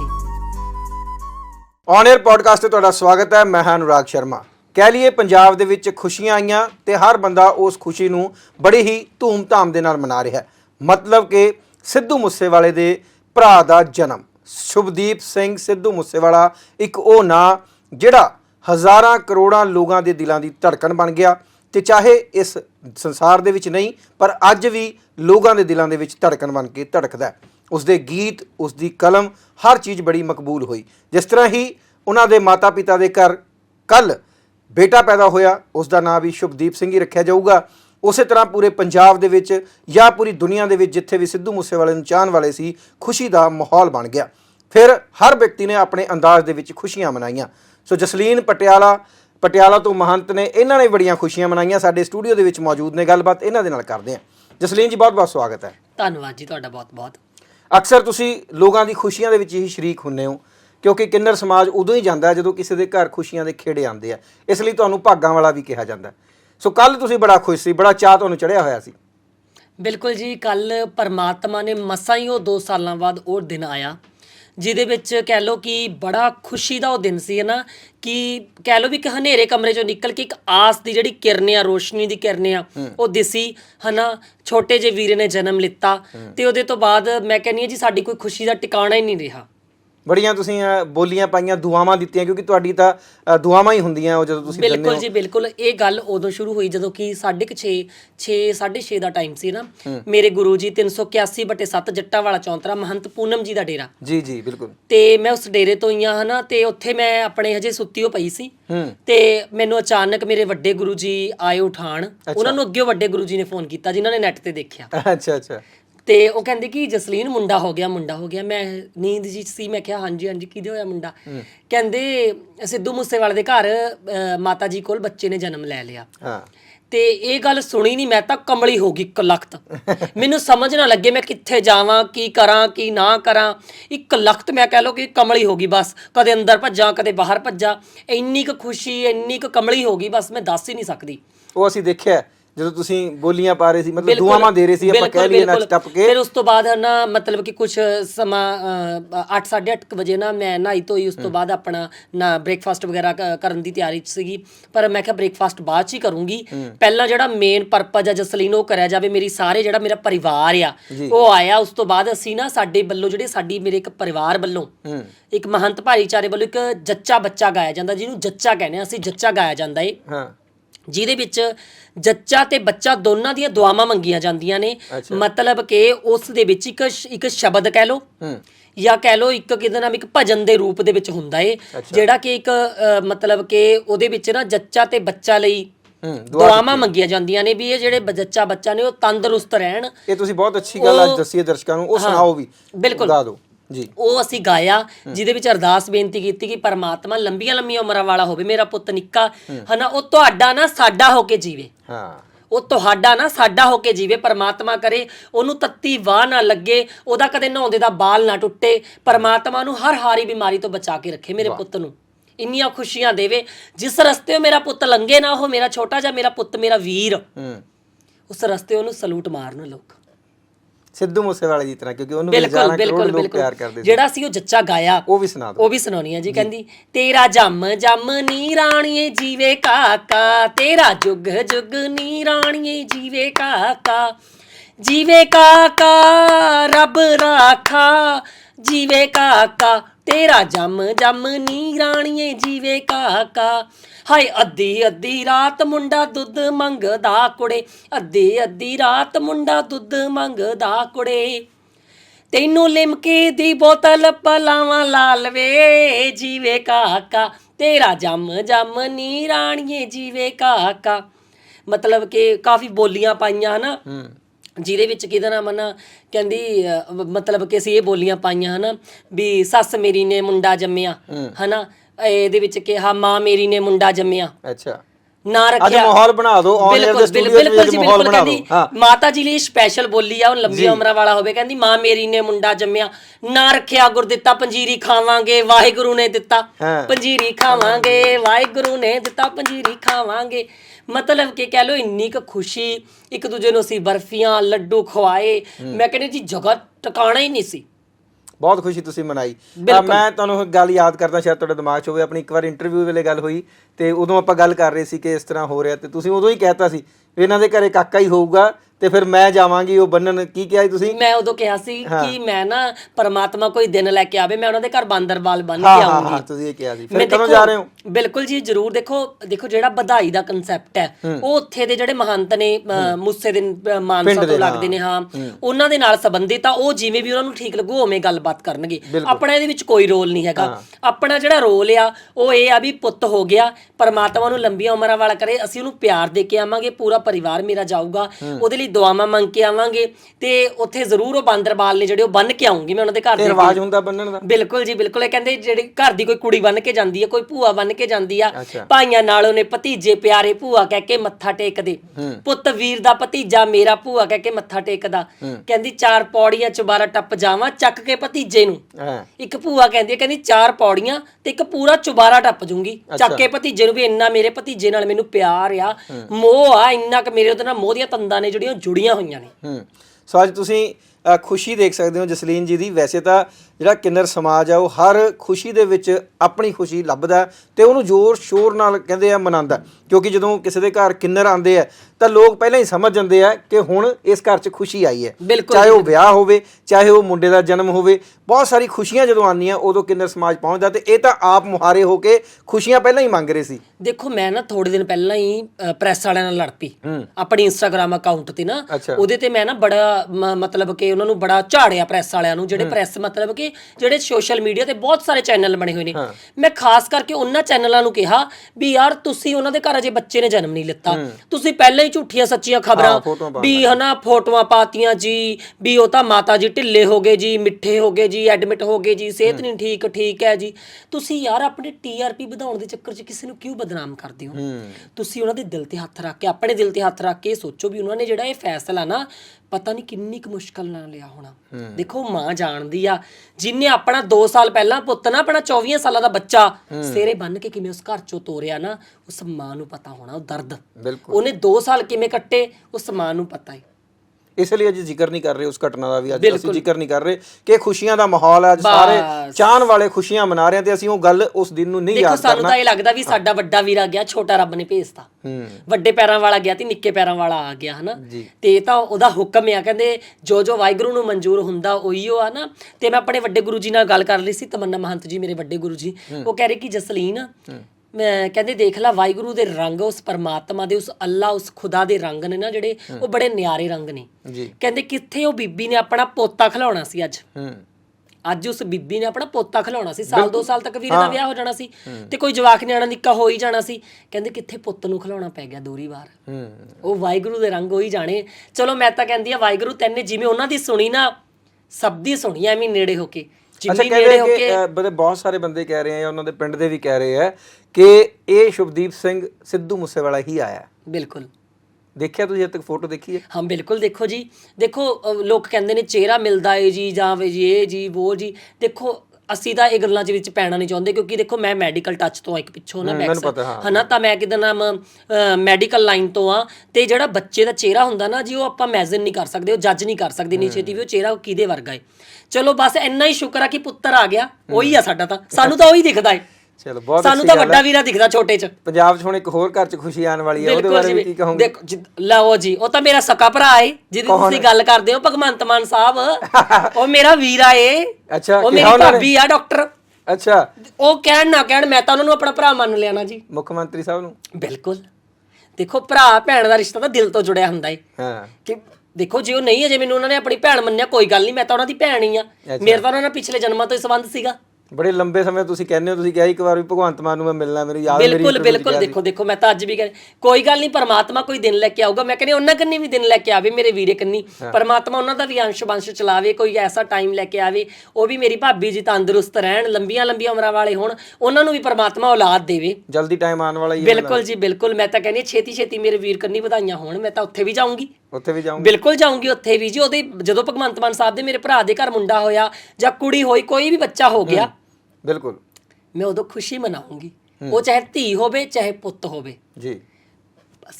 ਔਨ 에ਅਰ ਪੋਡਕਾਸਟ ਤੇ ਤੁਹਾਡਾ ਸਵਾਗਤ ਹੈ ਮੈਂ ਹਾਂ ਅਨੁਰਾਗ ਸ਼ਰਮਾ। ਕਹਿ ਲਈਏ ਪੰਜਾਬ ਦੇ ਵਿੱਚ ਖੁਸ਼ੀਆਂ ਆਈਆਂ ਤੇ ਹਰ ਬੰਦਾ ਉਸ ਖੁਸ਼ੀ ਨੂੰ ਬੜੀ ਹੀ ਧੂਮ-ਧਾਮ ਦੇ ਨਾਲ ਮਨਾ ਰਿਹਾ ਮਤਲਬ ਕਿ ਸਿੱਧੂ ਮੂਸੇਵਾਲੇ ਦੇ ਭਰਾ ਦਾ ਜਨਮ। ਸ਼ੁਭਦੀਪ ਸਿੰਘ ਸਿੱਧੂ ਮੂਸੇਵਾਲਾ ਇੱਕ ਉਹ ਨਾਂ ਜਿਹੜਾ ਹਜ਼ਾਰਾਂ ਕਰੋੜਾਂ ਲੋਕਾਂ ਦੇ ਦਿਲਾਂ ਦੀ ਧੜਕਣ ਬਣ ਗਿਆ ਤੇ ਚਾਹੇ ਇਸ ਸੰਸਾਰ ਦੇ ਵਿੱਚ ਨਹੀਂ, ਪਰ ਅੱਜ ਵੀ ਲੋਕਾਂ ਦੇ ਦਿਲਾਂ ਦੇ ਵਿੱਚ ਧੜਕਣ ਬਣ ਕੇ ਧੜਕਦਾ ਹੈ। ਉਸ ਦੇ ਗੀਤ, ਉਸ ਦੀ ਕਲਮ, ਹਰ ਚੀਜ਼ ਬੜੀ ਮਕਬੂਲ ਹੋਈ। ਜਿਸ ਤਰ੍ਹਾਂ ਹੀ ਉਹਨਾਂ ਦੇ ਮਾਤਾ-ਪਿਤਾ ਦੇ ਘਰ ਕੱਲ ਬੇਟਾ ਪੈਦਾ ਹੋਇਆ ਉਸ ਦਾ ਨਾਮ ਵੀ ਸ਼ੁਭਦੀਪ ਸਿੰਘ ਹੀ ਰੱਖਿਆ ਜਾਊਗਾ। ਉਸੇ ਤਰ੍ਹਾਂ ਪੂਰੇ ਪੰਜਾਬ ਦੇ ਵਿੱਚ ਜਾਂ ਪੂਰੀ ਦੁਨੀਆ ਦੇ ਵਿੱਚ ਜਿੱਥੇ ਵੀ ਸਿੱਧੂ ਮੂਸੇਵਾਲੇ ਨੂੰ ਚਾਹਣ ਵਾਲੇ ਸੀ ਖੁਸ਼ੀ ਦਾ ਮਾਹੌਲ ਬਣ ਗਿਆ। ਫਿਰ ਹਰ ਵਿਅਕਤੀ ਨੇ ਆਪਣੇ ਅੰਦਾਜ਼ ਦੇ ਵਿੱਚ ਖੁਸ਼ੀਆਂ ਮਨਾਈਆਂ। ਸੋ ਜਸਲੀਨ ਪਟਿਆਲਾ ਪਟਿਆਲਾ ਤੋਂ ਮਹੰਤ ਨੇ ਇਹਨਾਂ ਨੇ ਬੜੀਆਂ ਖੁਸ਼ੀਆਂ ਮਨਾਈਆਂ। ਸਾਡੇ ਸਟੂਡੀਓ ਦੇ ਵਿੱਚ ਮੌਜੂਦ ਨੇ ਗੱਲਬਾਤ ਇਹਨਾਂ ਦੇ ਨਾਲ ਕਰਦੇ ਹਾਂ। ਜਸਲੀਨ ਜੀ ਬਹੁਤ ਬਹੁਤ ਸਵਾਗਤ ਹੈ। ਧੰਨਵਾਦ ਜੀ ਤੁਹਾਡਾ ਬਹੁਤ ਬਹੁਤ ਅਕਸਰ ਤੁਸੀਂ ਲੋਕਾਂ ਦੀ ਖੁਸ਼ੀਆਂ ਦੇ ਵਿੱਚ ਹੀ ਸ਼ਰੀਕ ਹੁੰਨੇ ਹੋ। ਕਿਉਂਕਿ ਕਿੰਨਰ ਸਮਾਜ ਉਦੋਂ ਹੀ ਜਾਂਦਾ ਹੈ ਜਦੋਂ ਕਿਸੇ ਦੇ ਘਰ ਖੁਸ਼ੀਆਂ ਦੇ ਖੇੜੇ ਆਉਂਦੇ ਆ। ਇਸ ਲਈ ਤੁਹਾਨੂੰ ਭਾਗਾਂ ਵਾਲਾ ਵੀ ਕਿਹਾ ਜਾਂਦਾ ਹੈ। ਸੋ ਕੱਲ ਤੁਸੀਂ ਬੜਾ ਖੁਸ਼ ਸੀ ਬੜਾ ਚਾਹ ਤੁਹਾਨੂੰ ਚੜਿਆ ਹੋਇਆ ਸੀ। ਬਿਲਕੁਲ ਜੀ ਕੱਲ ਪਰਮਾਤਮਾ ਨੇ ਮਸਾਂ ਹੀ ਉਹ 2 ਸਾਲਾਂ ਬਾਅਦ ਉਹ ਦਿਨ ਆਇਆ ਜਿਹਦੇ ਵਿੱਚ ਕਹਿ ਲਓ ਕਿ ਬੜਾ ਖੁਸ਼ੀ ਦਾ ਉਹ ਦਿਨ ਸੀ ਨਾ? ਕਿ ਕਹਿ ਲਓ ਵੀ ਇੱਕ ਹਨੇਰੇ ਕਮਰੇ ਚੋਂ ਨਿਕਲ ਕੇ ਇੱਕ ਆਸ ਦੀ ਜਿਹੜੀ ਕਿਰਨ ਆ ਰੋਸ਼ਨੀ ਦੀ ਕਿਰਨ ਆ ਉਹ ਦਿਸੀ ਹਨਾ? ਛੋਟੇ ਜਿਹੇ ਵੀਰੇ ਨੇ ਜਨਮ ਲਿੱਤਾ ਤੇ ਉਹਦੇ ਤੋਂ ਬਾਅਦ ਮੈਂ ਕਹਿੰਨੀ ਆ ਜੀ ਸਾਡੀ ਕੋਈ ਖੁਸ਼ੀ ਦਾ ਟਿਕਾਣਾ ਹੀ ਨਹੀਂ ਰਿਹਾ। ਬੜੀਆਂ ਤੁਸੀਂ ਅ, ਬੋਲੀਆਂ ਪਾਈਆਂ ਦੁਆਵਾਂ ਦਿੱਤੀਆਂ ਕਿਉਂਕਿ ਤੁਹਾਡੀ ਤਾਂ ਅ, ਦੁਆਵਾਂ ਹੀ ਹੁੰਦੀਆਂ ਉਹ ਜਦੋਂ ਤੁਸੀਂ ਦਿੰਦੇ ਬਿਲਕੁਲ ਹੋ। ਜੀ ਬਿਲਕੁਲ। ਇਹ ਗੱਲ ਉਦੋਂ ਸ਼ੁਰੂ ਹੋਈ ਜਦੋਂ ਕਿ 6:30 6 6:30 ਦਾ ਟਾਈਮ ਸੀ ਨਾ। ਮੇਰੇ ਗੁਰੂ ਜੀ 381 ਬਟੇ 7 ਜੱਟਾਂ ਵਾਲਾ ਚੌਂਤਰਾ ਮਹੰਤ ਪੂਨਮ ਜੀ ਦਾ ਡੇਰਾ। ਜੀ ਜੀ ਬਿਲਕੁਲ। ਤੇ ਮੈਂ ਉਸ ਡੇਰੇ ਤੋਂ ਹੀ ਆ ਹਨਾ ਤੇ ਉੱਥੇ ਮੈਂ ਆਪਣੇ ਹਜੇ ਸੁੱਤੀ ਹੋ ਪਈ ਸੀ। ਹੂੰ। ਤੇ ਮੈਨੂੰ ਅਚਾਨਕ ਮੇਰੇ ਵੱਡੇ ਗੁਰੂ ਜੀ ਆਏ ਉਠਾਣ ਉਹਨਾਂ ਨੂੰ ਅੱਗੇ ਵੱਡੇ ਗੁਰੂ ਜੀ ਨੇ ਫੋਨ ਕੀਤਾ ਜਿਨ੍ਹਾਂ ਨੇ ਨੈਟ ਤੇ ਦੇਖਿਆ। ਅੱਛਾ ਅੱਛਾ। ਤੇ ਉਹ ਕਹਿੰਦੇ ਕਿ ਜਸਲੀਨ ਮੁੰਡਾ ਹੋ ਗਿਆ ਮੁੰਡਾ ਹੋ ਗਿਆ। ਮੈਂ ਨੀਂਦ ਜੀ ਸੀ ਮੈਂ ਕਿਹਾ ਹਾਂਜੀ ਹਾਂਜੀ ਕਿਹਦੇ ਹੋਇਆ ਮੁੰਡਾ? ਕਹਿੰਦੇ ਸਿੱਧੂ ਮੂਸੇਵਾਲੇ ਦੇ ਘਰ ਅਹ, ਮਾਤਾ ਜੀ ਕੋਲ ਬੱਚੇ ਨੇ ਜਨਮ ਲੈ ਲਿਆ। ਹਾਂ। ਤੇ ਇਹ ਗੱਲ ਸੁਣੀ ਨਹੀਂ ਮੈਂ ਤਾਂ ਕਮਲੀ ਹੋ ਗਈ ਇੱਕ ਲਖਤ। ਮੈਨੂੰ ਸਮਝ ਨਾ ਲੱਗੇ ਮੈਂ ਕਿੱਥੇ ਜਾਵਾਂ ਕੀ ਕਰਾਂ ਕੀ ਨਾ ਕਰਾਂ। ਇੱਕ ਲਖਤ ਮੈਂ ਕਹਿ ਲਓ ਕਿ ਕਮਲੀ ਹੋ ਗਈ ਬਸ। ਕਦੇ ਅੰਦਰ ਭੱਜਾਂ ਕਦੇ ਬਾਹਰ ਭੱਜਾਂ। ਇੰਨੀ ਕੁ ਖੁਸ਼ੀ ਇੰਨੀ ਕੁ ਕਮਲੀ ਹੋ ਗਈ ਬਸ ਮੈਂ ਦੱਸ ਹੀ ਨਹੀਂ ਸਕਦੀ। ਉਹ ਅਸੀਂ ਦੇਖਿਆ ਜਦੋਂ ਤੁਸੀਂ ਬੋਲੀਆਂ ਪਾ ਰਹੇ ਸੀ ਮਤਲਬ ਬਿਲਕੁਲ, ਦੁਆਵਾਂ ਦੇ ਰਹੇ ਸੀ ਆਪਾਂ ਬਿਲਕੁਲ, ਕਹਿ ਲਈਏ ਨੱਚ ਬਿਲਕੁਲ। ਟੱਪ ਕੇ। ਫਿਰ ਉਸ ਤੋਂ ਬਾਅਦ ਨਾ ਮਤਲਬ ਕਿ ਕੁਝ ਸਮਾਂ 8:30 ਵਜੇ ਨਾ ਮੈਂ ਨਹਾਈ ਧੋਈ ਉਸ ਤੋਂ ਬਾਅਦ ਆਪਣਾ ਨਾ ਬ੍ਰੇਕਫਾਸਟ ਵਗੈਰਾ ਕ- ਕਰਨ ਦੀ ਤਿਆਰੀ 'ਚ ਸੀਗੀ। ਪਰ ਮੈਂ ਕਿਹਾ ਬ੍ਰੇਕਫਾਸਟ ਬਾਅਦ 'ਚ ਹੀ ਕਰੂੰਗੀ। ਪਹਿਲਾਂ ਜਿਹੜਾ ਮੇਨ ਪਰਪਸ ਆ ਜਸਲੀਨ ਉਹ ਕਰਿਆ ਜਾਵੇ ਮੇਰੀ ਸਾਰੇ ਜਿਹੜਾ ਮੇਰਾ ਪਰਿਵਾਰ ਆ ਜੀ। ਉਹ ਆਇਆ। ਉਸ ਤੋਂ ਬਾਅਦ ਅਸੀਂ ਨਾ ਸਾਡੇ ਵੱਲੋਂ ਜਿਹੜੇ ਸਾਡੀ ਮੇਰੇ ਇੱਕ ਪਰਿਵਾਰ ਵੱਲੋਂ ਹੂੰ। ਇੱਕ ਮਹੰਤ ਭਾਈਚਾਰੇ ਵੱਲੋਂ ਇੱਕ ਜੱਚਾ ਬੱਚਾ ਗਾਇਆ ਜਾਂਦਾ ਜਿਹਨੂੰ ਜੱਚਾ ਕਹਿੰਦੇ ਆ ਅਸੀਂ ਜੱਚਾ ਗਾਇਆ ਜਾਂਦਾ ਏ। ਹਾਂ। ਜਿਹਦੇ ਵਿੱਚ ਜੱਚਾ ਤੇ ਬੱਚਾ ਦੋਨਾਂ ਦੀਆਂ ਦੁਆਵਾਂ ਮੰਗੀਆਂ ਜਾਂਦੀਆਂ ਨੇ। ਮਤਲਬ ਕਿ ਉਸ ਦੇ ਵਿੱਚ ਇੱਕ ਇੱਕ ਸ਼ਬਦ ਕਹਿ ਲਓ ਹੂੰ। ਜਾਂ ਕਹਿ ਲਓ ਇੱਕ ਕਿਹਦਾ ਨਾਮ ਇੱਕ ਭਜਨ ਦੇ ਰੂਪ ਦੇ ਵਿੱਚ ਹੁੰਦਾ ਏ। ਜਿਹੜਾ ਕਿ ਇੱਕ ਮਤਲਬ ਕਿ ਉਹਦੇ ਵਿੱਚ ਨਾ ਜੱਚਾ ਤੇ ਬੱਚਾ ਲਈ ਦੁਆਵਾਂ ਮੰਗੀਆਂ ਜਾਂਦੀਆਂ ਨੇ ਵੀ ਇਹ ਜਿਹੜੇ ਬ- ਜੱਚਾ ਬੱਚਾ ਨੇ ਉਹ ਤੰਦਰੁਸਤ ਰਹਿਣ। ਇਹ ਤੁਸੀਂ ਬਹੁਤ ਅੱਛੀ ਗੱਲ ਅੱਜ ਦੱਸੀ ਹੈ ਦਰਸ਼ਕਾਂ ਨੂੰ। ਉਹ ਸੁਣਾਓ ਵੀ। ਬਿਲਕੁਲ। ਗਾ ਦਿਓ। ਜੀ। ਉਹ ਅਸੀਂ ਗਾਇਆ ਜਿਹਦੇ ਵਿੱਚ ਅਰਦਾਸ ਬੇਨਤੀ ਕੀਤੀ ਕਿ ਪਰਮਾਤਮਾ ਲੰਬੀਆਂ ਲੰਬੀਆਂ ਉਮਰਾਂ ਵਾਲਾ ਹੋਵੇ ਮੇਰਾ ਪੁੱਤ ਨਿੱਕਾ ਹਨਾ ਉਹ ਤੁਹਾਡਾ ਨਾ ਸਾਡਾ ਹੋ ਕੇ ਜੀਵੇ। ਹਾਂ। ਉਹ ਤੁਹਾਡਾ ਨਾ ਸਾਡਾ ਹੋ ਕੇ ਜੀਵੇ ਪਰਮਾਤਮਾ ਕਰੇ ਉਹਨੂੰ ਤੱਤੀ ਵਾਹ ਨਾ ਲੱਗੇ ਉਹਦਾ ਕਦੇ ਨਹਾਉਂਦੇ ਦਾ ਬਾਲ ਨਾ ਟੁੱਟੇ ਪਰਮਾਤਮਾ ਨੂੰ ਹਰ ਹਾਰੀ ਬਿਮਾਰੀ ਤੋਂ ਬਚਾ ਕੇ ਰੱਖੇ ਮੇਰੇ ਪੁੱਤ ਨੂੰ। ਇੰਨੀਆਂ ਖੁਸ਼ੀਆਂ ਦੇਵੇ ਜਿਸ ਰਸਤੇ ਮੇਰਾ ਪੁੱਤ ਲੰਘੇ ਨਾ ਉਹ ਮੇਰਾ ਛੋਟਾ ਜਿਹਾ ਮੇਰਾ ਪੁੱਤ ਮੇਰਾ ਵੀਰ ਹੂੰ। ਉਸ ਰਸਤੇ ਉਹਨੂੰ ਸਲੂਟ ਮਾਰਨ ਲੋਕ। ਸਿੱਧੂ ਮੂਸੇਵਾਲੇ ਦੀ ਤਰ੍ਹਾਂ ਕਿਉਂਕਿ ਉਹਨੂੰ ਬਿਲਕੁਲ ਬਿਲਕੁਲ ਲੋਕ ਪਿਆਰ ਕਰਦੇ ਬਿਲਕੁਲ ਜਿਹੜਾ ਸੀ ਉਹ ਜੱਚਾ ਗਾਇਆ। ਉਹ ਵੀ ਸੁਣਾ ਦਿਓ। ਉਹ ਵੀ ਸੁਣਾਉਣੀ ਆ ਜੀ ਕਹਿੰਦੀ ਤੇਰਾ ਜੰਮ ਜੰਮ ਨੀ ਰਾਣੀਏ ਜੀਵੇ ਕਾਕਾ ਤੇਰਾ ਜੁਗ ਜੁਗ ਨੀ ਰਾਣੀਏ ਜੀਵੇ ਕਾਕਾ। ਜੀਵੇ ਕਾਕਾ ਰੱਬ ਰਾਖਾ ਜੀਵੇ ਕਾਕਾ, ਤੇਰਾ ਜੰਮ ਜੰਮ ਨੀ ਰਾਣੀਏ ਜੀਵੇ ਕਾਕਾ। ਹਾਏ, ਅੱਧੀ ਅੱਧੀ ਰਾਤ ਮੁੰਡਾ ਦੁੱਧ ਮੰਗਦਾ ਕੁੜੇ। ਅੱਧੀ ਅੱਧੀ ਰਾਤ ਮੁੰਡਾ ਦੁੱਧ ਮੰਗਦਾ ਕੁੜੇ। ਤੈਨੂੰ ਲਿਮਕੇ ਦੀ ਬੋਤਲ ਪਲਾਵਾਂ ਲਾਲ ਵੇ ਜੀਵੇ ਕਾਕਾ। ਤੇਰਾ ਜੰਮ ਜੰਮ ਨੀ ਰਾਣੀਏ ਜੀਵੇ ਕਾਕਾ। ਮਤਲਬ ਕਿ ਕਾਫੀ ਬੋਲੀਆਂ ਪਾਈਆਂ ਨਾ ਜਿਹਦੇ ਵਿੱਚ ਕਿਹਦਾ ਨਾਮ ਹੈ ਨਾ ਕਹਿੰਦੀ ਮਤਲਬ ਕਿ ਅਸੀਂ ਇਹ ਬੋਲੀਆਂ ਪਾਈਆਂ ਹਨਾ ਵੀ ਸੱਸ ਮੇਰੀ ਨੇ ਮੁੰਡਾ ਜੰਮਿਆ ਹਨਾ ਇਹਦੇ ਵਿੱਚ ਕਿਹਾ ਮਾਂ ਮੇਰੀ ਨੇ ਮੁੰਡਾ ਜੰਮਿਆ। ਅੱਛਾ। ਨਾ ਅੱਜ ਰੱਖਿਆ। ਮਾਹੌਲ ਬਣਾ ਦਿਓ ਆਨਲਾਈਨ ਦੇ ਬਿਲਕੁਲ ਸਟੂਡੀਓ ਬਿਲਕੁਲ ਵਿੱਚ ਜੀ ਬਿਲਕੁਲ ਬਣਾ ਦਿਓ ਕਹਿੰਦੀ ਮਾਤਾ ਜੀ ਲਈ ਸਪੈਸ਼ਲ ਬੋਲੀ ਆ ਉਹ ਲੰਬੀ ਉਮਰਾਂ ਵਾਲਾ ਹੋਵੇ ਕਹਿੰਦੀ ਮਾਂ ਮੇਰੀ ਨੇ ਮੁੰਡਾ ਜੰਮਿਆ ਨਾ ਰੱਖਿਆ ਗੁਰ ਦਿੱਤਾ ਪੰਜੀਰੀ ਖਾਵਾਂਗੇ ਵਾਹਿਗੁਰੂ ਨੇ ਦਿੱਤਾ। ਪੰਜੀਰੀ ਖਾਵਾਂਗੇ ਵਾਹਿਗੁਰੂ ਨੇ ਦਿੱਤਾ ਪੰਜੀਰੀ ਖਾਵਾਂਗੇ। ਮਤਲਬ ਕਿ ਕਹਿ ਲੋ ਇੰਨੀ ਕੁ ਖੁਸ਼ੀ ਇੱਕ ਦੂਜੇ ਨੂੰ ਅਸੀਂ ਬਰਫੀਆਂ ਲੱਡੂ ਖਵਾਏ। ਮੈਂ ਕਹਿੰਦੀ ਜੀ ਜਗ੍ਹਾ ਟਿਕਾਣਾ ਹੀ ਨਹੀਂ ਸੀ। ਬਹੁਤ ਖੁਸ਼ੀ ਤੁਸੀਂ ਮਨਾਈ ਤਾਂ। ਮੈਂ ਤੁਹਾਨੂੰ ਇੱਕ ਗੱਲ ਯਾਦ ਕਰਦਾ ਸ਼ਾਇਦ ਤੁਹਾਡੇ ਦਿਮਾਗ 'ਚ ਹੋਵੇ ਆਪਣੀ ਇੱਕ ਵਾਰ ਇੰਟਰਵਿਊ ਵੇਲੇ ਗੱਲ ਹੋਈ ਤੇ ਉਦੋਂ ਆਪਾਂ ਗੱਲ ਕਰ ਰਹੇ ਸੀ ਕਿ ਇਸ ਤਰ੍ਹਾਂ ਹੋ ਰਿਹਾ ਤੇ ਤੁਸੀਂ ਉਦੋਂ ਹੀ ਕਹਿਤਾ ਸੀ ਵੀ ਇਹਨਾਂ ਦੇ ਘਰੇ ਕਾਕਾ ਹੀ ਹੋਊਗਾ ਤੇ ਫਿਰ ਮੈਂ ਜਾਵਾਂਗੀ ਉਹ ਬੰਨਣ ਕੀ ਕਿਹਾ ਸੀ ਤੁਸੀਂ? ਮੈਂ ਉਦੋਂ ਕਿਹਾ ਸੀ ਕਿ ਮੈਂ ਨਾ ਪਰਮਾਤਮਾ ਕੋਈ ਦਿਨ ਲੈ ਕੇ ਆਵੇ ਮੈਂ ਉਹਨਾਂ ਦੇ ਘਰ ਬਾਂਦਰਬਾਲ ਬੰਨ ਕੇ ਆਉਂਗੀ ਹਾਂ ਤੁਸੀਂ ਇਹ ਕਿਹਾ ਸੀ। ਫਿਰ ਕਦੋਂ ਜਾ ਰਹੇ ਹੋ? ਬਿਲਕੁਲ ਜੀ ਜਰੂਰ ਦੇਖੋ ਦੇਖੋ ਜਿਹੜਾ ਵਧਾਈ ਦਾ ਕਨਸੈਪਟ ਹੈ ਉਹ ਉੱਥੇ ਦੇ ਜਿਹੜੇ ਮਹੰਤ ਨੇ ਮੂਸੇ ਦੇ ਮਾਨਸਾ ਤੋਂ ਲੱਗਦੇ ਨੇ ਹਾਂ। ਉਹਨਾਂ ਦੇ ਨਾਲ ਸੰਬੰਧਿਤ ਆ ਉਹ ਜਿਵੇਂ ਵੀ ਉਹਨਾਂ ਨੂੰ ਠੀਕ ਲੱਗੂ ਉਵੇਂ ਗੱਲਬਾਤ ਕਰਨਗੇ। ਆਪਣਾ ਇਹਦੇ ਵਿੱਚ ਕੋਈ ਰੋਲ ਨਹੀਂ ਹੈਗਾ। ਆਪਣਾ ਜਿਹੜਾ ਰੋਲ ਆ ਉਹ ਇਹ ਆ ਵੀ ਪੁੱਤ ਹੋ ਗਿਆ ਪਰਮਾਤਮਾ ਨੂੰ ਲੰਬੀਆਂ ਉਮਰਾਂ ਵਾਲਾ ਕਰੇ ਅਸੀਂ ਉਹਨੂੰ ਪਿਆਰ ਦੇ ਕੇ ਆਵਾਂਗੇ ਪੂਰਾ ਪਰਿਵਾਰ ਮੇਰਾ ਜਾਊਗਾ ਉਹਦੇ ਲਈ ਦੁਆਵਾਂ ਮੰਗ ਕੇ ਆਵਾਂਗੇ ਤੇ ਉੱਥੇ ਜ਼ਰੂਰ ਉਹ ਬਾਂਦਰਬਾਲ ਨੇ ਜਿਹੜੇ ਉਹ ਬੰਨ ਕੇ ਆਉਂਗੀ ਮੈਂ ਉਹਨਾਂ ਦੇ ਘਰ ਤੇ ਦੇ ਰਿਵਾਜ ਹੁੰਦਾ ਬੰਨਣ ਦਾ? ਬਿਲਕੁਲ ਜੀ ਬਿਲਕੁਲ। ਇਹ ਕਹਿੰਦੇ ਜਿਹੜੀ ਘਰ ਦੀ ਕੋਈ ਕੁੜੀ ਬਣ ਕੇ ਜਾਂਦੀ ਹੈ ਕੋਈ ਭੂਆ ਬਣ ਕੇ ਜਾਂਦੀ ਆ ਅੱਛਾ। ਭਾਈਆਂ ਨਾਲ ਉਹਨੇ ਭਤੀਜੇ ਪਿਆਰੇ ਭੂਆ ਕਹਿ ਕੇ ਮੱਥਾ ਟੇਕਦੇ। ਪੁੱਤ ਵੀਰ ਦਾ ਭਤੀਜਾ ਮੇਰਾ ਭੂਆ ਕਹਿ ਕੇ ਮੱਥਾ ਟੇਕਦਾ। ਕਹਿੰਦੀ ਚਾਰ ਪੌੜੀਆਂ ਚੁਬਾਰਾ ਟੱਪ ਜਾਵਾਂ ਚੱਕ ਕੇ ਭਤੀਜੇ ਨੂੰ। ਹਾਂ। ਇੱਕ ਭੂਆ ਕਹਿੰਦੀ ਹੈ ਕਹਿੰਦੀ ਚਾਰ ਪੌੜੀਆਂ ਤੇ ਇੱਕ ਪੂਰਾ ਚੁਬਾਰਾ ਟੱਪ ਜੂੰਗੀ। ਚੱਕ ਕੇ ਭਤੀਜੇ ਨੂੰ ਵੀ ਇੰਨਾ ਮੇਰੇ ਭਤੀਜੇ ਨਾਲ ਮੈਨੂੰ ਪਿਆਰ ਆ। ਮੋਹ ਆ ਇੰਨਾ ਕਿ ਮੇਰੇ ਉਹਦੇ ਨਾਲ ਮੋਹ ਦੀਆਂ ਤੰਦਾਂ ਨੇ ਜਿਹੜੀਆਂ ਜੁੜੀਆਂ ਹੋਈਆਂ ਨੇ। ਹੂੰ। ਸੋ ਅੱਜ ਤੁਸੀਂ ਖੁਸ਼ੀ ਦੇਖ ਸਕਦੇ ਹੋ ਜਸਲੀਨ ਜੀ ਦੀ। ਵੈਸੇ ਤਾਂ ਜਿਹੜਾ ਕਿੰਨਰ ਸਮਾਜ ਆ, ਉਹ ਹਰ ਖੁਸ਼ੀ ਦੇ ਵਿੱਚ ਆਪਣੀ ਖੁਸ਼ੀ ਲੱਭਦਾ ਹੈ ਤੇ ਉਹਨੂੰ ਜ਼ੋਰ ਸ਼ੋਰ ਨਾਲ ਕਹਿੰਦੇ ਆ ਮਨਾਉਂਦਾ ਕਿਉਂਕਿ ਜਦੋਂ ਕਿਸੇ ਦੇ ਘਰ ਕਿੰਨਰ ਆਉਂਦੇ ਆ ਤਾਂ ਲੋਕ ਪਹਿਲਾਂ ਹੀ ਸਮਝ ਜਾਂਦੇ ਆ ਕਿ ਹੁਣ ਇਸ ਘਰ 'ਚ ਖੁਸ਼ੀ ਆਈ ਹੈ। ਚਾਹੇ ਉਹ ਵਿਆਹ ਹੋਵੇ ਚਾਹੇ ਉਹ ਮੁੰਡੇ ਦਾ ਜਨਮ ਹੋਵੇ ਬਹੁਤ ਸਾਰੀ ਖੁਸ਼ੀਆਂ ਜਦੋਂ ਆਉਂਦੀਆਂ ਉਦੋਂ ਕਿੰਨਰ ਸਮਾਜ ਪਹੁੰਚਦਾ ਤੇ ਇਹ ਤਾਂ ਆਪ ਮੁਹਾਰੇ ਹੋ ਕੇ ਖੁਸ਼ੀਆਂ ਪਹਿਲਾਂ ਹੀ ਮੰਗ ਰਹੇ ਸੀ। ਦੇਖੋ ਮੈਂ ਨਾ ਥੋੜੇ ਦਿਨ ਪਹਿਲਾਂ ਹੀ ਪ੍ਰੈਸ ਵਾਲਿਆਂ ਨਾਲ ਲੜ ਪਈ। ਆਪਣੀ ਇੰਸਟਾਗ੍ਰam ਅਕਾਊਂਟ ਤੇ ਨਾ। ਉਹਦੇ ਤੇ ਮੈਂ ਨਾ ਬੜਾ ਮਤਲਬ ਕਿ ਉਹਨਾਂ ਨੂੰ ਬੜਾ ਝਾੜਿਆ ਪ੍ਰੈਸ ਵਾਲਿਆਂ ਨੂੰ ਜਿਹੜੇ ਪ੍ਰੈਸ ਮਤਲਬ ਕਿ ਜਿਹੜੇ ਸੋਸ਼ਲ ਮੀਡੀਆ ਤੇ ਬਹੁਤ ਸਾਰੇ ਚੈਨਲ ਬਣੇ ਹੋਏ ਨੇ। ਮੈਂ ਖਾਸ ਕਰਕੇ ਉਹਨਾਂ ਚੈਨਲਾਂ ਨੂੰ ਕਿਹਾ ਵੀ ਯਾਰ ਤੁਸੀਂ ਉਹਨਾਂ ਦੇ ਘਰ ਅਜੇ ਬੱਚੇ ਨੇ ਜਨਮ ਨਹੀਂ ਲਿੱਤਾ। ਤੁਸੀਂ ਪਹਿਲਾਂ ਹੀ ਝੂਠੀਆਂ ਸੱਚੀਆਂ ਖਬਰਾਂ ਵੀ ਹਨਾ ਫੋਟੋਆਂ ਪਾਤੀਆਂ ਜੀ ਵੀ ਉਹ ਤਾਂ ਮਾਤਾ ਜੀ ਢਿੱਲੇ ਹੋ ਗਏ ਜੀ ਮਿੱਠੇ ਹੋ ਗਏ ਜੀ ਐਡਮਿਟ ਹੋ ਗਏ ਜੀ ਸਿਹਤ ਨਹੀਂ ਠੀਕ ਠੀਕ ਹੈ ਜੀ। ਤੁਸੀਂ ਯਾਰ ਆਪਣੇ ਟੀਆਰਪੀ ਵਧਾਉਣ ਦੇ ਚੱਕਰ 'ਚ ਕਿਸੇ ਨੂੰ ਕਿਉਂ ਬਦਨਾਮ ਕਰਦੇ ਹੋ? ਤੁਸੀਂ ਉਹਨਾਂ ਦੇ ਦਿਲ ਤੇ ਹੱਥ ਰੱਖ ਕੇ ਆਪਣੇ ਦਿਲ ਤੇ ਹੱਥ ਰੱਖ ਕੇ ਸੋਚੋ ਵੀ ਉਹਨਾਂ ਨੇ ਜਿਹੜਾ ਇਹ ਫੈਸਲਾ ਨਾ ਪਤਾ ਨਹੀਂ ਕਿੰਨੀ ਕੁ ਮੁਸ਼ਕਲ ਨਾਲ ਲਿਆ ਹੋਣਾ। ਦੇਖੋ ਮਾਂ ਜਾਣਦੀ ਆ। ਜਿਨੇ ਆਪਣਾ 2 ਸਾਲ ਪਹਿਲਾਂ ਪੁੱਤ ਨਾ ਆਪਣਾ 24 ਸਾਲਾਂ ਦਾ ਬੱਚਾ ਸਿਰੇ ਬੰਨ ਕੇ ਕਿਵੇਂ ਉਸ ਘਰ ਚੋਂ ਤੋਰਿਆ ਨਾ ਉਸ ਮਾਂ ਨੂੰ ਪਤਾ ਹੋਣਾ ਉਹ ਦਰਦ। ਉਹਨੇ 2 ਸਾਲ ਕਿਵੇਂ ਕੱਟੇ ਉਸ ਮਾਂ ਨੂੰ ਪਤਾ ਹੈ ਇਸ ਲਈ ਅੱਜ ਜ਼ਿਕਰ ਨਹੀਂ ਕਰ ਰਹੇ ਉਸ ਘਟਨਾ ਦਾ ਵੀ ਅੱਜ ਅਸੀਂ ਜ਼ਿਕਰ ਨਹੀਂ ਕਰ ਰਹੇ ਕਿ ਖੁਸ਼ੀਆਂ ਦਾ ਮਾਹੌਲ ਹੈ ਅੱਜ ਸਾਰੇ ਚਾਹਣ ਵਾਲੇ ਖੁਸ਼ੀਆਂ ਮਨਾ ਰਹੇ ਤੇ ਅਸੀਂ ਉਹ ਗੱਲ ਉਸ ਦਿਨ ਨੂੰ ਨਹੀਂ ਦੇਖੋ ਯਾਦ ਸਾਨੂੰ ਕਰਨਾ। ਤਾਂ ਇਹ ਲੱਗਦਾ ਵੀ ਸਾਡਾ ਵੱਡਾ ਵੀਰ ਆ ਗਿਆ ਛੋਟਾ ਰੱਬ ਨੇ ਭੇਜਤਾ। ਵੱਡੇ ਪੈਰਾਂ ਵਾਲਾ ਗਿਆ ਤੇ ਨਿੱਕੇ ਪੈਰਾਂ ਵਾਲਾ ਆ ਗਿਆ ਹਨਾ। ਤੇ ਇਹ ਤਾਂ ਉਹਦਾ ਹੁਕਮ ਆ ਕਹਿੰਦੇ ਜੋ ਜੋ ਵਾਹਿਗੁਰੂ ਨੂੰ ਮਨਜ਼ੂਰ ਹੁੰਦਾ ਉਹੀਓ ਆ ਨਾ। ਤੇ ਮੈਂ ਆਪਣੇ ਵੱਡੇ ਗੁਰੂ ਜੀ ਨਾਲ ਗੱਲ ਕਰ ਲਈ ਸੀ ਤਮੰਨਾ ਮਹੰਤ ਜੀ ਮੇਰੇ ਵੱਡੇ ਗੁਰੂ ਜੀ। ਉਹ ਕਹਿ ਰਹੇ ਕਿ ਜਸਲੀਨ ਕਹਿੰਦੇ ਦੇਖ ਲੈ ਵਾਹਿਗੁਰੂ ਦੇ ਰੰਗ ਉਸ ਪਰਮਾਤਮਾ ਦੇ ਉਸ ਅੱਲਾ ਉਸ ਖੁਦਾ ਦੇ ਰੰਗ ਨੇ ਨਾ ਜਿਹੜੇ ਉਹ ਬੜੇ ਨਿਆਰੇ ਰੰਗ ਨੇ। ਜੀ। ਕਹਿੰਦੇ ਕਿੱਥੇ ਉਹ ਬੀਬੀ ਨੇ ਆਪਣਾ ਪੋਤਾ ਖਿਲਾਉਣਾ ਸੀ ਅੱਜ? ਹੂੰ। ਅੱਜ ਉਸ ਬੀਬੀ ਨੇ ਆਪਣਾ ਪੋਤਾ ਖਿਲਾਉਣਾ ਸੀ। ਸਾਲ ਦੋ ਸਾਲ ਤੱਕ ਵੀਰੇ ਦਾ ਵਿਆਹ ਹੋ ਜਾਣਾ ਸੀ ਤੇ ਕੋਈ ਜਵਾਕ ਨਿਆਣਾ ਨਿੱਕਾ ਹੋ ਹੀ ਜਾਣਾ ਸੀ। ਕਹਿੰਦੇ ਕਿੱਥੇ ਪੁੱਤ ਨੂੰ ਖਿਲਾਉਣਾ ਪੈ ਗਿਆ ਦੂਰੀ ਵਾਰ। ਹੂੰ। ਉਹ ਵਾਹਿਗੁਰੂ ਦੇ ਰੰਗ ਉਹੀ ਜਾਣੇ। ਚਲੋ ਮੈਂ ਤਾਂ ਕਹਿੰਦੀ ਆ ਵਾਹਿਗੁਰੂ ਤੈਨੇ ਜਿਵੇਂ ਉਹਨਾਂ ਦੀ ਸੁਣੀ ਨਾ ਸਭ ਦੀ ਸੁਣੀ ਐਵੇਂ ਨੇੜੇ ਹੋ ਕੇ। ਅੱਛਾ ਕਹਿੰਦੇ ਕਿ ਬੜੇ ਬਹੁਤ ਸਾਰੇ ਬੰਦੇ ਕਹਿ ਰਹੇ ਆ ਉਹਨਾਂ ਦੇ ਪਿੰਡ ਦੇ ਵੀ ਕਹਿ ਰਹੇ ਆ ਕਿ ਇਹ ਸ਼ੁਭਦੀਪ ਸਿੰਘ ਸਿੱਧੂ ਮੂਸੇਵਾਲਾ ਹੀ ਆਇਆ। ਬਿਲਕੁਲ। ਦੇਖਿਆ ਤੁਸੀਂ ਅੱਜ ਤੱਕ ਫੋਟੋ ਦੇਖੀ ਹੈ? ਹਾਂ ਬਿਲਕੁਲ ਦੇਖੋ ਜੀ। ਦੇਖੋ ਲੋਕ ਕਹਿੰਦੇ ਨੇ ਚਿਹਰਾ ਮਿਲਦਾ ਏ ਜੀ ਜਾਂ ਵੇ ਜੀ ਇਹ ਜੀ ਉਹ ਜੀ। ਦੇਖੋ ਅਸੀਂ ਤਾਂ ਇਹ ਗੱਲਾਂ ਦੇ ਵਿੱਚ ਪੈਣਾ ਨਹੀਂ ਚਾਹੁੰਦੇ ਕਿਉਂਕਿ ਦੇਖੋ ਮੈਂ ਮੈਡੀਕਲ ਟੱਚ ਤੋਂ ਇੱਕ ਪਿੱਛੋਂ ਨਾ ਬੈਕ ਹਾਂ। ਹਨਾ ਤਾਂ ਮੈਂ ਕਿਦਾਂ ਨਾਮ ਮੈਡੀਕਲ ਲਾਈਨ ਤੋਂ ਆ ਤੇ ਜਿਹੜਾ ਬੱਚੇ ਦਾ ਚਿਹਰਾ ਹੁੰਦਾ ਨਾ ਜੀ ਉਹ ਆਪਾਂ ਮੈਜ਼ਨ ਨਹੀਂ ਕਰ ਸਕਦੇ ਉਹ ਜੱਜ ਨਹੀਂ ਕਰ ਸਕਦੇ ਇਨੀਸ਼ੀਏਟਿਵ ਉਹ ਚਿਹਰਾ ਕਿਹਦੇ ਵਰਗਾ ਏ। ਚਲੋ ਬਸ ਇੰਨਾ ਹੀ ਸ਼ੁਕਰ ਆ ਕਿ ਪੁੱਤਰ ਆ ਗਿਆ ਉਹੀ ਆ ਸਾਡਾ ਤਾਂ ਸਾਨੂੰ ਤਾਂ ਉਹੀ ਦਿਖਦਾ ਏ। ਚਲੋ ਬਹੁਤ ਸਾਨੂੰ ਅੱਛੀ ਤਾਂ ਵੱਡਾ ਹੈ ਵੀਰਾ ਦਿਖਦਾ ਛੋਟੇ 'ਚ। ਪੰਜਾਬ 'ਚ ਹੁਣ ਇੱਕ ਹੋਰ ਘਰ 'ਚ ਖੁਸ਼ੀ ਆਉਣ ਵਾਲੀ ਹੈ ਉਹਦੇ ਬਾਰੇ ਵੀ ਜੀ ਕੀ ਕਹੋਗੇ? ਦੇਖੋ ਜਿ- ਲਓ ਜੀ ਉਹ ਤਾਂ ਮੇਰਾ ਸਕਾ ਭਰਾ ਏ ਜਿਹਦੀ ਤੁਸੀਂ ਗੱਲ ਕਰਦੇ ਹੋ ਭਗਵੰਤ ਮਾਨ ਸਾਹਿਬ। ਉਹ ਮੇਰਾ ਵੀਰਾ ਏ। ਅੱਛਾ ਉਹ ਕਿਹਾ ਮੇਰੀ ਉਹਨਾਂ ਨੇ? ਭਾਬੀ ਆ ਡਾਕਟਰ। ਅੱਛਾ। ਉਹ ਕਹਿਣ ਨਾ ਕਹਿਣ ਮੈਂ ਤਾਂ ਉਹਨਾਂ ਨੂੰ ਆਪਣਾ ਭਰਾ ਮੰਨ ਲਿਆ ਨਾ ਜੀ। ਮੁੱਖ ਮੰਤਰੀ ਸਾਹਿਬ ਨੂੰ? ਬਿਲਕੁਲ। ਦੇਖੋ ਭਰਾ ਭੈਣ ਦਾ ਰਿਸ਼ਤਾ ਤਾਂ ਦਿਲ ਤੋਂ ਜੁੜਿਆ ਹੁੰਦਾ ਏ। ਹਾਂ। ਕਿ ਦੇਖੋ ਜੇ ਉਹ ਨਹੀਂ ਅਜੇ ਮੈਨੂੰ ਉਹਨਾਂ ਨੇ ਆਪਣੀ ਭੈਣ ਮੰਨਿਆ ਕੋਈ ਗੱਲ ਨਹੀਂ ਮੈਂ ਤਾਂ ਉਹਨਾਂ ਦੀ ਭੈਣ ਹੀ ਆ। ਮੇਰਾ ਤਾਂ ਉਹਨਾਂ ਨਾਲ ਪਿਛਲੇ ਜਨਮਾਂ ਤੋਂ ਹੀ ਸੰਬੰਧ ਸੀਗਾ। ਬੜੇ ਲੰਬੇ ਸਮੇਂ ਤੁਸੀਂ ਕਹਿੰਦੇ ਹੋ ਤੁਸੀਂ ਕਿਹਾ ਇੱਕ ਵਾਰ ਵੀ ਭਗਵੰਤ ਮਾਨ ਨੂੰ ਮੈਂ ਮਿਲਣਾ ਮੇਰੀ ਯਾਦ ਮੇਰੀ ਬਿਲਕੁਲ ਬਿਲਕੁਲ ਦੇਖੋ ਦੇਖੋ ਮੈਂ ਤਾਂ ਅੱਜ ਵੀ ਕਹਿੰਦੀ ਕੋਈ ਗੱਲ ਨਹੀਂ ਪਰਮਾਤਮਾ ਕੋਈ ਦਿਨ ਲੈ ਕੇ ਆਊਗਾ। ਮੈਂ ਕਹਿੰਦੀ ਉਹਨਾਂ ਕੰਨੀ ਵੀ ਦਿਨ ਲੈ ਕੇ ਆਵੇ ਮੇਰੇ ਵੀਰੇ ਕੰਨੀ। ਪਰਮਾਤਮਾ ਉਹਨਾਂ ਦਾ ਵੀ ਅੰਸ਼ ਬੰਸ਼ ਚਲਾਵੇ ਕੋਈ ਐਸਾ ਟਾਈਮ ਲੈ ਕੇ ਆਵੇ ਉਹ ਵੀ ਮੇਰੀ ਭਾਬੀ ਜੀ ਤੰਦਰੁਸਤ ਰਹਿਣ ਲੰਬੀਆਂ ਲੰਬੀਆਂ ਉਮਰਾਂ ਵਾਲੇ ਹੋਣ ਉਹਨਾਂ ਨੂੰ ਵੀ ਪਰਮਾਤਮਾ ਔਲਾਦ ਦੇਵੇ। ਜਲਦੀ ਟਾਈਮ ਆਉਣ ਵਾਲਾ ਹੀ ਹੈ ਬਿਲਕੁਲ ਜੀ ਬਿਲਕੁਲ ਮੈਂ ਤਾਂ ਕਹਿੰਦੀ ਛੇਤੀ ਛੇਤੀ ਮੇਰੇ ਵੀਰ ਕੰਨੀ ਵਧਾਈਆਂ ਹੋਣ ਮੈਂ ਤਾਂ ਉੱਥੇ ਵੀ ਜਾਊਂਗੀ। ਉੱਥੇ ਵੀ ਜਾਊਂਗਾ। ਬਿਲਕੁਲ ਜਾਊਂਗੀ ਉੱਥੇ ਵੀ ਜੀ ਉਹਦੇ ਜਦੋਂ ਭਗਵੰਤ ਮਾਨ ਸਾਹਿਬ ਦੇ ਮੇਰੇ ਭਰਾ ਦੇ ਘਰ ਮੁੰਡਾ ਹੋਇਆ ਜਾਂ ਕੁੜੀ ਹੋਈ ਕੋਈ ਵੀ ਬੱਚਾ ਹੋ ਗਿਆ ਬਿਲਕੁਲ। ਮੈਂ ਉਦੋਂ ਖੁਸ਼ੀ ਮਨਾਉਂਗੀ। ਉਹ ਚਾਹੇ ਧੀ ਹੋਵੇ ਚਾਹੇ ਪੁੱਤ ਹੋਵੇ। ਜੀ।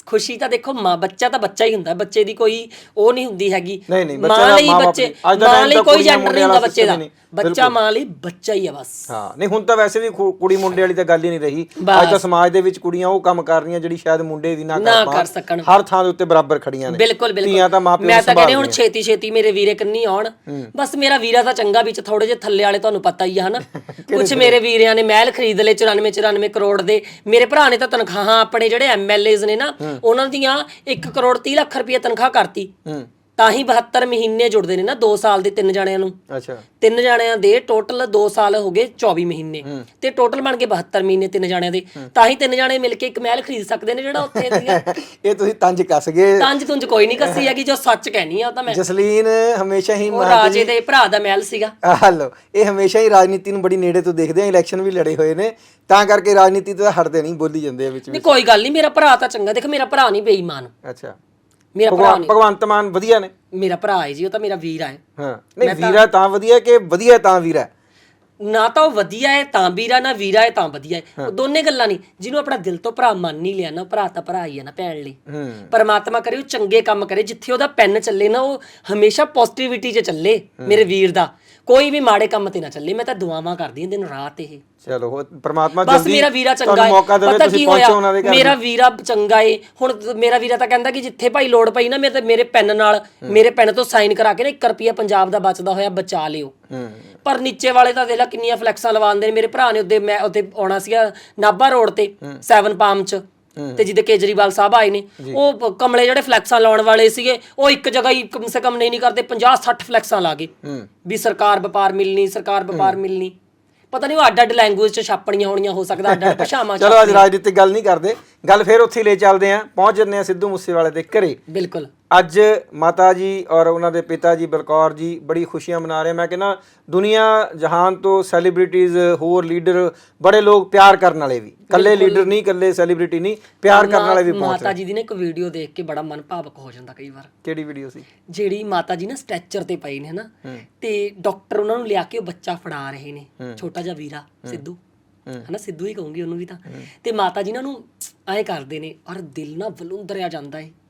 ਖੁਸ਼ੀ ਤਾਂ ਦੇਖੋ ਮਾਂ ਬੱਚਾ ਤਾਂ ਬੱਚਾ ਹੀ ਹੁੰਦਾ ਬੱਚੇ ਦੀ ਕੋਈ ਉਹ ਨਹੀਂ ਹੁੰਦੀ ਹੈਗੀ। ਨਹੀਂ, ਨਹੀਂ, ਬੱਚਾ ਮਾਂ ਲਈ ਬੱਚੇ ਮਾਂ ਲਈ ਕੋਈ ਜੈਂਡਰ ਨਹੀਂ ਹੁੰਦਾ ਬੱਚੇ ਦਾ। ਬੱਚਾ ਮਾਂ ਲਈ ਬੱਚਾ ਹੀ ਆ ਬਸ। ਹਾਂ ਨਹੀਂ ਹੁਣ ਤਾਂ ਵੈਸੇ ਵੀ ਕੁੜੀ ਮੁੰਡੇ ਵਾਲੀ ਤਾਂ ਗੱਲ ਹੀ ਨਹੀਂ ਰਹੀ। ਅੱਜ ਤਾਂ ਸਮਾਜ ਦੇ ਵਿੱਚ ਕੁੜੀਆਂ ਉਹ ਕੰਮ ਕਰ ਰਹੀਆਂ ਜਿਹੜੀ ਸ਼ਾਇਦ ਮੁੰਡੇ ਵੀ ਨਾ ਕਰ ਸਕਣ। ਹਰ ਥਾਂ ਦੇ ਉੱਤੇ ਬਰਾਬਰ ਖੜੀਆਂ ਨੇ। ਬਿਲਕੁਲ ਬਿਲਕੁਲ। ਮੈਂ ਤਾਂ ਕਹਿੰਦੀ ਹੁਣ। ਛੇਤੀ ਛੇਤੀ ਮੇਰੇ ਵੀਰੇ ਕੰਨੀ ਆਉਣ। ਬਸ ਮੇਰਾ ਵੀਰਾ ਤਾਂ ਚੰਗਾ ਵਿੱਚ ਥੋੜੇ ਜਿਹੇ ਥੱਲੇ ਵਾਲੇ ਤੁਹਾਨੂੰ ਪਤਾ ਹੀ ਆ ਹਨਾ। ਕੁਝ ਮੇਰੇ ਵੀਰਿਆਂ ਨੇ ਮਹਿਲ ਖਰੀਦ ਲਏ 94 94 ਕਰੋੜ ਦੇ। ਮੇਰੇ ਭਰਾ ਨੇ ਤਾਂ ਤਨਖਾਹਾਂ ਆਪਣੇ ਜਿਹੜੇ ਐਮਐਲਏਜ਼ ਨੇ ਨਾ ਉਹਨਾਂ ਦੀਆਂ 1 ਕਰੋੜ 30 ਲੱਖ ਰੁਪਏ ਤਨਖਾਹ ਕਰਤੀ। ਤਾਂ ਹੀ 72 ਮਹੀਨੇ ਜੁੜਦੇ ਨੇ ਨਾ 2 ਸਾਲ ਦੇ ਤਿੰਨ ਜਣਿਆਂ ਨੂੰ। ਅੱਛਾ। ਤਿੰਨ ਜਣਿਆਂ ਦੇ ਟੋਟਲ 2 ਸਾਲ ਹੋ ਗਏ 24 ਮਹੀਨੇ। ਤੇ ਟੋਟਲ ਬਣ ਗਏ 72 ਮਹੀਨੇ ਤਿੰਨ ਜਣਿਆਂ ਦੇ। ਤਾਂ ਹੀ ਤਿੰਨ ਜਣੇ ਮਿਲ ਕੇ ਇੱਕ ਮਹਿਲ ਖਰੀਦ ਸਕਦੇ ਨੇ ਜਿਹੜਾ ਉੱਥੇ ਸੀਗਾ ਇਹ ਤੁਸੀਂ ਤੰਜ ਕੱਸ ਗਏ। ਤੰਜ ਤੁੰਜ ਕੋਈ ਨਹੀਂ ਕੱਸੀ ਹੈਗੀ ਜੋ ਸੱਚ ਕਹਿਣੀ ਆ ਤਾਂ ਮੈਂ। ਜਸਲੀਨ ਹਮੇਸ਼ਾ ਹੀ ਉਹ ਰਾਜੇ ਦੇ ਭਰਾ ਦਾ ਮਹਿਲ ਸੀਗਾ। ਹਲੋ ਇਹ ਹਮੇਸ਼ਾ ਹੀ ਰਾਜਨੀਤੀ ਨੂੰ ਬੜੀ ਨੇੜੇ ਤੋਂ ਦੇਖਦੇ ਆ ਇਲੈਕਸ਼ਨ ਵੀ ਲੜੇ ਹੋਏ ਨੇ। ਤਾਂ ਕਰਕੇ ਰਾਜਨੀਤੀ ਤੋਂ ਹਟਦੇ ਨਹੀਂ ਬੋਲੀ ਜਾਂਦੇ ਆ ਵਿੱਚ ਨਹੀਂ ਵਿੱਚ ਕੋਈ ਗੱਲ ਨਹੀਂ ਮੇਰਾ ਭਰਾ ਤਾਂ ਚੰਗਾ ਦੇਖ ਮੇਰਾ ਭਰਾ ਨਹੀਂ ਬੇਈਮਾਨ। ਅੱਛਾ। ਮੇਰਾ ਭਰਾ ਭਗਵਾਨ ਨਹੀਂ ਭਗਵੰਤ ਮਾਨ ਵਧੀਆ ਨੇ। ਮੇਰਾ ਭਰਾ ਹੈ ਜੀ ਉਹ ਤਾਂ ਮੇਰਾ ਵੀਰ ਹੈ। ਹਾਂ। ਨਹੀਂ ਵੀਰਾ ਤਾਂ ਵਧੀਆ ਕਿ ਵਧੀਆ ਤਾਂ ਵੀਰਾ ਨਾ ਤਾਂ ਉਹ ਵਧੀਆ ਹੈ ਤਾਂ ਵੀਰਾ ਨਾ ਵੀਰਾ ਹੈ ਤਾਂ ਵਧੀਆ ਹੈ। ਉਹ ਦੋਨੇ ਗੱਲਾਂ ਨਹੀਂ। ਜਿਹਨੂੰ ਆਪਣਾ ਦਿਲ ਤੋਂ ਭਰਾ ਮੰਨ ਨਹੀਂ ਲਿਆ ਨਾ ਭਰਾ ਤਾਂ ਭਰਾ ਹੀ ਹੈ ਨਾ ਭੈਣ ਲਈ। ਹੂੰ। ਪਰਮਾਤਮਾ ਕਰੇ ਉਹ ਚੰਗੇ ਕੰਮ ਕਰੇ। ਜਿੱਥੇ ਉਹਦਾ ਪੈਨ ਚੱਲੇ ਨਾ ਉਹ ਹਮੇਸ਼ਾ ਪੋਜ਼ਿਟਿਵਿਟੀ 'ਚ ਚੱਲੇ ਮੇਰੇ ਵੀਰ ਦਾ। ਕੋਈ ਵੀ ਮਾੜੇ ਕੰਮ ਤੇ ਨਾ ਚੱਲੇ ਮੈਂ ਤਾਂ ਦੁਆਵਾਂ ਕਰਦੀ ਹਾਂ ਦਿਨ ਰਾਤ ਇਹ। ਚਲੋ ਉਹ ਪ੍ਰਮਾਤਮਾ ਬਸ ਜਲਦੀ ਮੇਰਾ ਵੀਰਾ ਚੰਗਾ ਤੁਹਾਨੂੰ ਹੈ। ਦੇਵੇ ਪਤਾ ਤੁਸੀਂ ਕੀ ਪਹੁੰਚੋ ਉਹਨਾਂ ਦੇ ਹੋਇਆ ਘਰ। ਮੇਰਾ ਵੀਰਾ ਚੰਗਾ ਏ। ਹੁਣ ਮੇਰਾ ਵੀਰਾ ਤਾਂ ਕਹਿੰਦਾ ਕਿ ਜਿੱਥੇ ਭਾਈ ਲੋੜ ਪਈ ਨਾ ਮੇਰੇ ਤੇ ਮੇਰੇ ਪੈਨ ਨਾਲ ਮੇਰੇ ਪੈਨ ਤੋਂ ਸਾਈਨ ਕਰਾ ਕੇ ਨਾ 1 ਰੁਪਿਆ ਪੰਜਾਬ ਦਾ ਬਚਦਾ ਹੋਇਆ ਬਚਾ ਲਿਓ। ਹੂੰ। ਪਰ ਨੀਚੇ ਵਾਲੇ ਤਾਂ ਦੇਖ ਲਾ ਕਿੰਨੀਆਂ ਫਲੈਕਸਾਂ ਲਵਾਉਂਦੇ ਨੇ। ਮੇਰੇ ਭਰਾ ਨੇ ਉੱਤੇ ਮੈਂ ਉੱਤੇ ਆਉਣਾ ਸੀਗਾ ਨਾਭਾ ਰੋਡ ਤੇ 7 ਪਾਮ ਚ। ਤੇ ਜਿੱਦੇ ਕੇਜਰੀਵਾਲ ਸਾਹਿਬ ਆਏ ਨੇ ਉਹ ਪ- ਕਮਲੇ ਜਿਹੜੇ ਫਲੈਕਸਾਂ ਲਾਉਣ ਵਾਲੇ ਸੀਗੇ ਉਹ ਇੱਕ ਜਗ੍ਹਾ ਹੀ ਕਮ ਸੇ ਕਮ ਨਹੀਂ ਨਹੀਂ ਕਰਦੇ 50 60 ਫਲੈਕਸਾਂ ਲਾ ਗਏ। ਹੂੰ। ਵੀ ਸਰਕਾਰ ਵਪਾਰ ਮਿਲਣੀ ਸਰਕਾਰ ਵਪਾਰ ਮਿਲਣੀ। ਪਤਾ ਨਹੀਂ ਉਹ ਅੱਡ ਅੱਡ ਲੈਂਗੁਏਜ ਚ ਛਾਪਣੀਆਂ ਹੋਣੀਆਂ ਹੋ ਸਕਦਾ ਅੱਡ ਅੱਡ ਭਾਸ਼ਾਵਾਂ ਚ ਚਲੋ ਅੱਜ ਰਾਜਨੀਤਿਕ ਗੱਲ ਨਹੀਂ ਕਰਦੇ। ਗੱਲ ਫੇਰ ਉੱਥੇ ਹੀ ਲੈ ਚੱਲਦੇ ਆਂ। ਪਹੁੰਚ ਜੰਨੇ ਆ ਸਿੱਧੂ ਮੂਸੇਵਾਲੇ ਦੇ ਘਰੇ। ਬਿਲਕੁਲ। ਅੱਜ ਮਾਤਾ ਜੀ ਔਰ ਉਹਨਾਂ ਦੇ ਪਿਤਾ ਜੀ ਬਲਕੌਰ ਜੀ ਬੜੀ ਖੁਸ਼ੀਆਂ ਮਨਾ ਰਹੇ ਮੈਂ ਕਹਿੰਦਾ ਦੁਨੀਆ ਜਹਾਨ ਤੋਂ ਸੈਲੀਬ੍ਰਿਟੀਜ਼ ਹੋਰ ਲੀਡਰ ਬੜੇ ਲੋਕ ਪਿਆਰ ਕਰਨ ਵਾਲੇ ਵੀ। ਕੱਲੇ ਲੀਡਰ ਨਹੀਂ ਕੱਲੇ ਸੈਲੀਬ੍ਰਿਟੀ ਨਹੀਂ ਪਿਆਰ ਕਰਨ ਵਾਲੇ ਵੀ ਪਹੁੰਚ ਮਾਤਾ ਜੀ ਦੀ ਨਾ ਇੱਕ ਵੀਡੀਓ ਦੇਖ ਕੇ ਬੜਾ ਮਨ ਭਾਵਕ ਹੋ ਜਾਂਦਾ ਕਈ ਵਾਰ। ਕਿਹੜੀ ਵੀਡੀਓ ਸੀ? ਜਿਹੜੀ ਮਾਤਾ ਜੀ ਨਾ ਸਟ੍ਰੈਚਰ ਤੇ ਪਈ ਨੇ ਹਨਾ? ਤੇ ਡਾਕਟਰ ਉਹਨਾਂ ਨੂੰ ਲਿਆ ਕੇ ਉਹ ਬੱਚਾ ਫੜਾ ਰਹੇ ਨੇ। ਛੋਟਾ ਜਿਹਾ ਵੀਰਾ ਸਿੱਧੂ। ਹਨਾ ਸਿੱਧੂ ਹੀ ਕਹੂੰਗੀ ਉਹਨੂੰ ਵੀ ਤਾਂ। ਤੇ ਮਾਤਾ ਜੀ ਨਾ ਉਹਨੂੰ ਐਂ ਕਰਦੇ ਨੇ ਔਰ ਦਿਲ ਨਾ ਵਲੁੰਦਰਿਆ ਜਾਂਦਾ ਏ। ਹੂੰ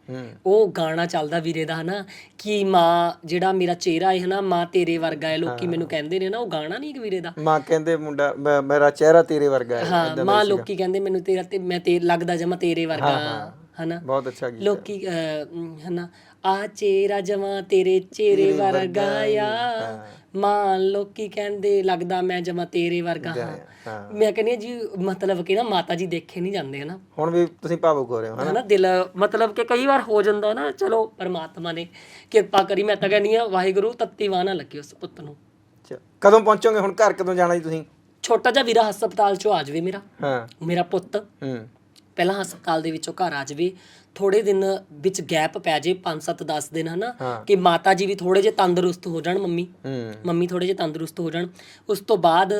ਉਹ ਗਾਣਾ ਚੱਲਦਾ ਵੀਰੇ ਦਾ ਹਨਾ ਕਿ ਮਾਂ ਜਿਹੜਾ ਮੇਰਾ ਚਿਹਰਾ ਹੈ ਹਨਾ ਮਾਂ ਤੇਰੇ ਵਰਗਾ ਹੈ ਲੋਕੀ ਮੈਨੂੰ ਕਹਿੰਦੇ ਨੇ ਨਾ ਉਹ ਗਾਣਾ ਨਹੀਂ ਇੱਕ ਵੀਰੇ ਦਾ? ਮਾਂ ਕਹਿੰਦੇ ਮੁੰਡਾ ਮੇਰਾ ਚਿਹਰਾ ਤੇਰੇ ਵਰਗਾ ਹੈ ਹਾਂ ਮਾਂ ਲੋਕੀ ਕਹਿੰਦੇ ਮੈਨੂੰ ਤੇਰਾ ਤੇ ਮੈਂ ਤੇ ਲੱਗਦਾ ਜਮਾ ਤੇਰੇ ਵਰਗਾ ਹਨਾ। ਬਹੁਤ ਅੱਛਾ ਗੀਤ ਲੋਕੀ ਹਨਾ ਆ ਚਿਹਰਾ ਜਮਾ ਤੇਰੇ ਚਿਹਰੇ ਵਰਗਾ ਆ। ਮਾਂ ਲੋਕੀ ਕਹਿੰਦੇ ਲੱਗਦਾ ਮੈਂ ਜਮਾ ਤੇਰੇ ਵਰਗਾ ਹਾਂ। ਮੈਂ ਕਹਿੰਦੀ ਜੀ ਮਤਲਬ ਕਿ ਨਾ ਮਾਤਾ ਜੀ ਦੇਖੇ ਨਹੀਂ ਜਾਂਦੇ ਹਨਾ? ਹੁਣ ਵੀ ਤੁਸੀਂ ਭਾਵੁਕ ਹੋ ਰਹੇ ਹੋ ਹਨਾ? ਦਿਲ ਮਤਲਬ ਕਿ ਕਈ ਵਾਰ ਹੋ ਜਾਂਦਾ ਨਾ ਚਲੋ ਪਰਮਾਤਮਾ ਨੇ ਕਿਰਪਾ ਕਰੀ ਮੈਂ ਤਾਂ ਕਹਿੰਦੀ ਆ ਵਾਹਿਗੁਰੂ ਤੱਤੀ ਵਾਹ ਨਾ ਲੱਗੇ ਉਸ ਪੁੱਤ ਨੂੰ। ਅੱਛਾ। ਕਦੋਂ ਪਹੁੰਚੋਗੇ ਹੁਣ ਘਰ ਕਦੋਂ ਜਾਣਾ ਜੀ ਤੁਸੀਂ? ਛੋਟਾ ਜਿਹਾ ਵੀਰਾ ਹਸਪਤਾਲ ਚੋਂ ਆ ਜਾਵੇ ਮੇਰਾ। ਹਾਂ। ਮੇਰਾ ਪੁੱਤ। ਹੂੰ। ਪਹਿਲਾਂ ਹਸਪਤਾਲ ਦੇ ਵਿੱਚੋਂ ਘਰ ਆ ਜਾਵੇ। ਥੋੜੇ ਦਿਨ ਵਿੱਚ ਗੈਪ ਪੈ ਜੇ 5-7 10 ਦਿਨ ਹਨਾ। ਕਿ ਮਾਤਾ ਜੀ ਵੀ ਥੋੜੇ ਜਿਹੇ ਤੰਦਰੁਸਤ ਹੋ ਜਾਣ ਮੰਮੀ। ਮੰਮੀ ਥੋੜੇ ਜਿਹੇ ਤੰਦਰੁਸਤ ਹੋ ਜਾਣ। ਉਸ ਤੋਂ ਬਾਅਦ